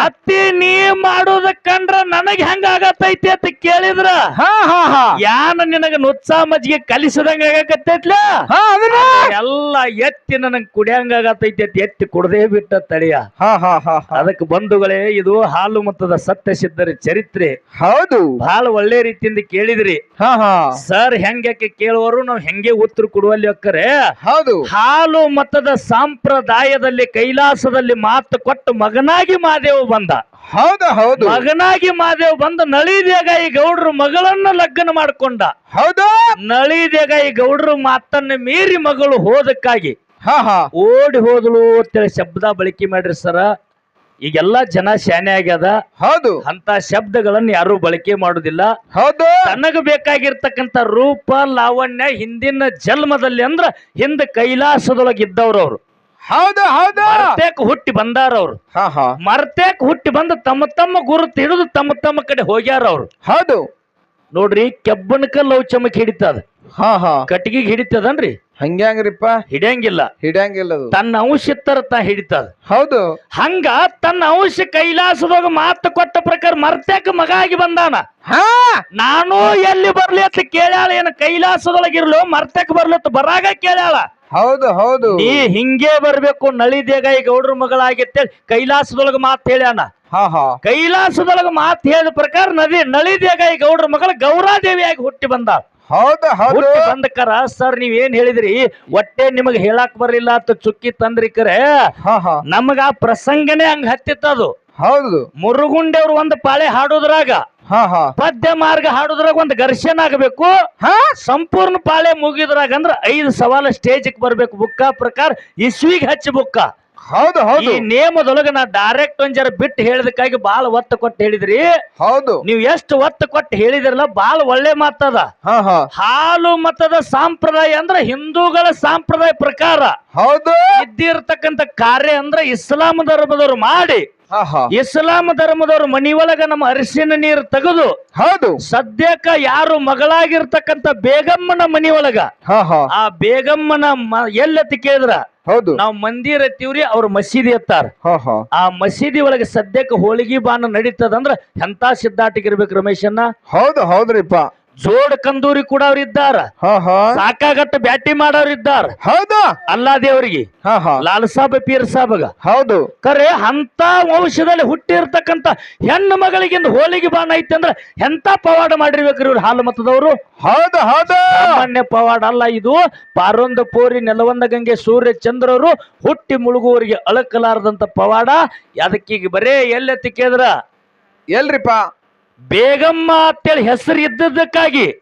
ಅತ್ತಿ ನೀ ಮಾಡೋದ ಕಂಡ್ರ ನನಗ್ ಹೆಂಗ ಆಗತೈತಿ ಅಂತ ಕೇಳಿದ್ರ. ಹಾ ಹಾ ಹಾ. ಯಾನ ನಿನಗ ನುಚ್ಚ ಮಜ್ಜಿಗೆ ಕಲಿಸಿದಂಗ ಆಗಕತ್ತೈತ್ಲ? ಹಾ ಅದನ್ನ? ಎಲ್ಲ ಎತ್ತಿ ನನಗ್ ಕುಡಿಯಂಗ ಆಗತೈತಿ ಎತ್ತಿ ಕುಡದೇ ಬಿಟ್ಟ ತಳಿಯ ಹಾ ಹಾ ಹಾ ಹಾ. ಅದಕ್ಕೆ ಬಂಧುಗಳೇ ಇದು ಹಾಲು ಮತದ ಸತ್ಯ ಸಿದ್ಧರ ಚರಿತ್ರೆ. ಹೌದು. ಬಹಳ ಒಳ್ಳೆ ರೀತಿಯಿಂದ ಕೇಳಿದ್ರಿ. ಹಾ ಹಾ. ಸರ್ ಹೆಂಗ್ಯಾಕೆ ಕೇಳುವರು ನಾವು ಹೆಂಗೆ ಉತ್ತರ ಕೊಡುವಲ್ಲಿ ಅಕ್ಕರೆ ಹೌದು. ಹಾಲು ಮತದ ಸಂಪ್ರದಾಯದಲ್ಲಿ ಕೈಲಾಸದಲ್ಲಿ ಮಾತು ಕೊಟ್ಟು ಮಗನಾಗಿ ಮಾದೇವ ಬಂದ. ಹೌದು ಹೌದು. ಮಗನಾಗಿ ಮಾದೇವ್ ಬಂದು ನಳಿದೇಗ ಈ ಗೌಡ್ರು ಮಗಳನ್ನ ಲಗ್ನ ಮಾಡ್ಕೊಂಡ. ಹೌದು. ನಳಿದೇಗ ಈ ಗೌಡ್ರು ಮಾತನ್ನ ಮೀರಿ ಮಗಳು ಹೋದಕ್ಕಾಗಿ. ಹಾ ಹಾ. ಓಡಿ ಹೋದಳು ಅಂತೇಳಿ ಶಬ್ದ ಬಳಕೆ ಮಾಡ್ರಿ ಸರ. ಈಗೆಲ್ಲ ಜನ ಶಾನೆ ಆಗ್ಯದ. ಹೌದು. ಅಂತ ಶಬ್ದಗಳನ್ನ ಯಾರು ಬಳಕೆ ಮಾಡುದಿಲ್ಲ. ಹೌದು. ತನಗ ಬೇಕಾಗಿರ್ತಕ್ಕಂಥ ರೂಪ ಲಾವಣ್ಯ ಹಿಂದಿನ ಜನ್ಮದಲ್ಲಿ ಅಂದ್ರ ಹಿಂದ ಕೈಲಾಸದೊಳಗೆ ಇದ್ದವ್ರು ಅವ್ರು ಹೌದು ಹೌದು. ಮರ್ತೇಕ್ ಹುಟ್ಟಿ ಬಂದಾರ ಅವ್ರು. ಹಾ ಹಾ. ಮರ್ತೇಕ್ ಹುಟ್ಟಿ ಬಂದು ತಮ್ಮ ತಮ್ಮ ಗುರು ಹಿಡಿದು ತಮ್ಮ ತಮ್ಮ ಕಡೆ ಹೋಗ್ಯಾರ ಅವ್ರು. ಹೌದು. ನೋಡ್ರಿ ಕೆಬ್ಬನಕ ಲವ್ ಚಮಕ್ ಹಿಡಿತದ. ಹಾ ಹಾ. ಕಟ್ಟಿಗೆ ಹಿಡಿತದನ್ರಿ? ಹಂಗ್ಯಾಂಗ್ರಿಪ್ಪ? ಹಿಡಿಯಂಗಿಲ್ಲ. ಹಿಡಿಯಂಗಿಲ್ಲ ಅದು. ತನ್ನ ಅಂಶ ತರ ತಾ ಹಿಡಿತದ. ಹೌದು. ಹಂಗ ತನ್ನ ಅಂಶ ಕೈಲಾಸದಾಗ ಮಾತು ಕೊಟ್ಟ ಪ್ರಕಾರ ಮರ್ತೇಕ ಮಗ ಆಗಿ ಬಂದಾನ. ಹಾ. ನಾನು ಎಲ್ಲಿ ಬರ್ಲಿ ಅಂತ ಕೇಳ್ಯಾಳ ಏನು ಕೈಲಾಸದೊಳಗಿರ್ಲು ಮರ್ತೇಕ ಬರ್ಲಿ ಅಂತ ಬರಾಗ ಕೇಳ್ಯಾಳ. ಹೌದು ಹೌದು. ನೀ ಹಿಂಗೆ ಬರ್ಬೇಕು ನಳಿದೇಗ ಈ ಗೌಡ್ರ ಮಗಳಾಗಿತ್ತೆ ಕೈಲಾಸದೊಳಗ ಮಾತು ಹೇಳ್ಯಾನ ಹಾ ಹಾ. ಕೈಲಾಸದೊಳಗ ಮಾತು ಹೇಳಿದ ಪ್ರಕಾರ ನದಿ ನಳಿದೇಗ ಈ ಗೌಡ್ರ ಮಗಳ ಗೌರಾದೇವಿಯಾಗಿ ಹುಟ್ಟಿ ಬಂದ. ಹೌದು ಹೌದು. ಬಂದಕರ ಸರ್ ನೀವ್ ಏನ್ ಹೇಳಿದ್ರಿ? ಒಟ್ಟೆ ನಿಮಗ್ ಹೇಳಾಕ್ ಬರ್ಲಿಲ್ಲ ಅಂತ ಚುಕ್ಕಿ ತಂದ್ರಿ ಕರೆ. ಹಾ ಹಾ. ನಮಗ ಆ ಪ್ರಸಂಗನೇ ಹಂಗ ಹತ್ತಿತ್ತದು. ಹೌದು. ಮುರುಗುಂಡೆ ಅವ್ರು ಒಂದು ಪಾಳೆ ಹಾಡೋದ್ರಾಗ ಹಾ ಹಾ. ಪದ್ಯ ಮಾರ್ಗ ಹಾಡುದ್ರಾಗ ಒಂದು ಘರ್ಷಣೆ ಆಗಬೇಕು. ಹಾ? ಸಂಪೂರ್ಣ ಪಾಳೆ ಮುಗಿದ್ರಾಗ ಅಂದ್ರೆ ಐದು ಸವಾಲ ಸ್ಟೇಜ್ ಬರ್ಬೇಕು ಬುಕ್ಕ ಪ್ರಕಾರ ಇಸ್ವಿಗೆ ಹಚ್ಚಿ ಬುಕ್ಕ. ಹೌದು ಈ ಹೌದು ನೇಮದೊಳಗ ನಾ ಡೈರೆಕ್ಟ್ ಒಂದ್ ಜರ ಬಿಟ್ಟು ಹೇಳಿದಕ್ಕಾಗಿ ಬಾಳ ಒತ್ತ ಕೊಟ್ಟು ಹೇಳಿದ್ರಿ. ಹೌದು. ನೀವು ಎಷ್ಟು ಒತ್ತ ಕೊಟ್ಟು ಹೇಳಿದಿರಲ್ಲ ಬಾಳ ಒಳ್ಳೆ ಮಾತದ ಹಾ ಹಾ. ಹಾಲು ಮತದ ಸಂಪ್ರದಾಯ ಅಂದ್ರ ಹಿಂದೂಗಳ ಸಂಪ್ರದಾಯ ಪ್ರಕಾರ. ಹೌದು. ಇದ್ದಿರ್ತಕ್ಕಂಥ ಕಾರ್ಯ ಅಂದ್ರ ಇಸ್ಲಾಂ ಧರ್ಮದವ್ರು ಮಾಡಿ. ಹಾ ಹಾ. ಇಸ್ಲಾಂ ಒಳಗ ಮನಿಯೊಳಗ ನಮ್ಮ ಅರಿಶಿನ ನೀರು ತೆಗೆದು ಹೌದು. ಸದ್ಯಕ್ಕ ಯಾರು ಮಗಳಾಗಿರ್ತಕ್ಕಂತ ಬೇಗಮ್ಮನ ಮನಿಯೊಳಗ ಹಾ ಹಾ. ಆ ಬೇಗಮ್ಮನ ಮ- ಎಲ್ಲತ್ತಿ ಕೇಳಿದ್ರ? ಹೌದು. ನಾವು ಮಂದಿರ ಎತ್ತೀವ್ರಿ ಅವ್ರ ಮಸೀದಿ ಎತ್ತಾರ ಹಾ ಹಾ. ಆ ಮಸೀದಿ ಒಳಗೆ ಸದ್ಯಕ್ಕೆ ಹೋಳಿಗೆ ಬಾನ ನಡೀತದಂದ್ರ ಎಂತ ಸಿದ್ಧಾಟಿಗಿರ್ಬೇಕು ರಮೇಶನ್ನ ಹೌದು ಹೌದ್ರಿಪ್ಪ. ಜೋಡ್ ಕಂದೂರಿ ಕೂಡ ಅವ್ರ ಇದ್ದಾರ. ಹಾ ಹಾ. ಸಾಕಾಗಟ್ಟ ಬ್ಯಾಟಿ ಮಾಡೋರ್ ಇದ್ದಾರ. ಹೌದು? ಅಲ್ಲಾ ದೇವ್ರಿಗೆ ಹಾ ಹಾ. ಲಾಲ್ ಸಾಬ್ ಪೀರ್ ಸಾಬಗ ಹೌದು. ಕರೆ ಅಂತ ವಂಶದಲ್ಲಿ ಹುಟ್ಟಿರ್ತಕ್ಕಂತ ಹೆಣ್ಣು ಮಗಳಿಗಿಂದ ಹೋಲಿಗೆ ಬಾಣ ಐತೆ ಅಂದ್ರೆ ಎಂತ ಪವಾಡ ಮಾಡಿರ್ಬೇಕ್ರಿ ಇವ್ರು ಹಾಲು ಮತದವರು ಹೌದು ಹೌದು. ಸಾಮಾನ್ಯ ಪವಾಡ ಅಲ್ಲ ಇದು. ಪಾರೊಂದ ಪೋರಿ ನೆಲವಂದ ಗಂಗೆ ಸೂರ್ಯ ಚಂದ್ರರು ಹುಟ್ಟಿ ಮುಳುಗುವವರಿಗೆ ಅಳಕಲಾರದಂತ ಪವಾಡ. ಅದಕ್ಕೀಗ ಬರೇ ಎಲ್ಲೆತ್ತಿ ಕೇದ್ರ ಎಲ್ರಿಪ್ಪ ಬೇಗಮ್ಮ ಅಂತೇಳಿ ಹೆಸರು ಇದ್ದದ್ದಕ್ಕಾಗಿ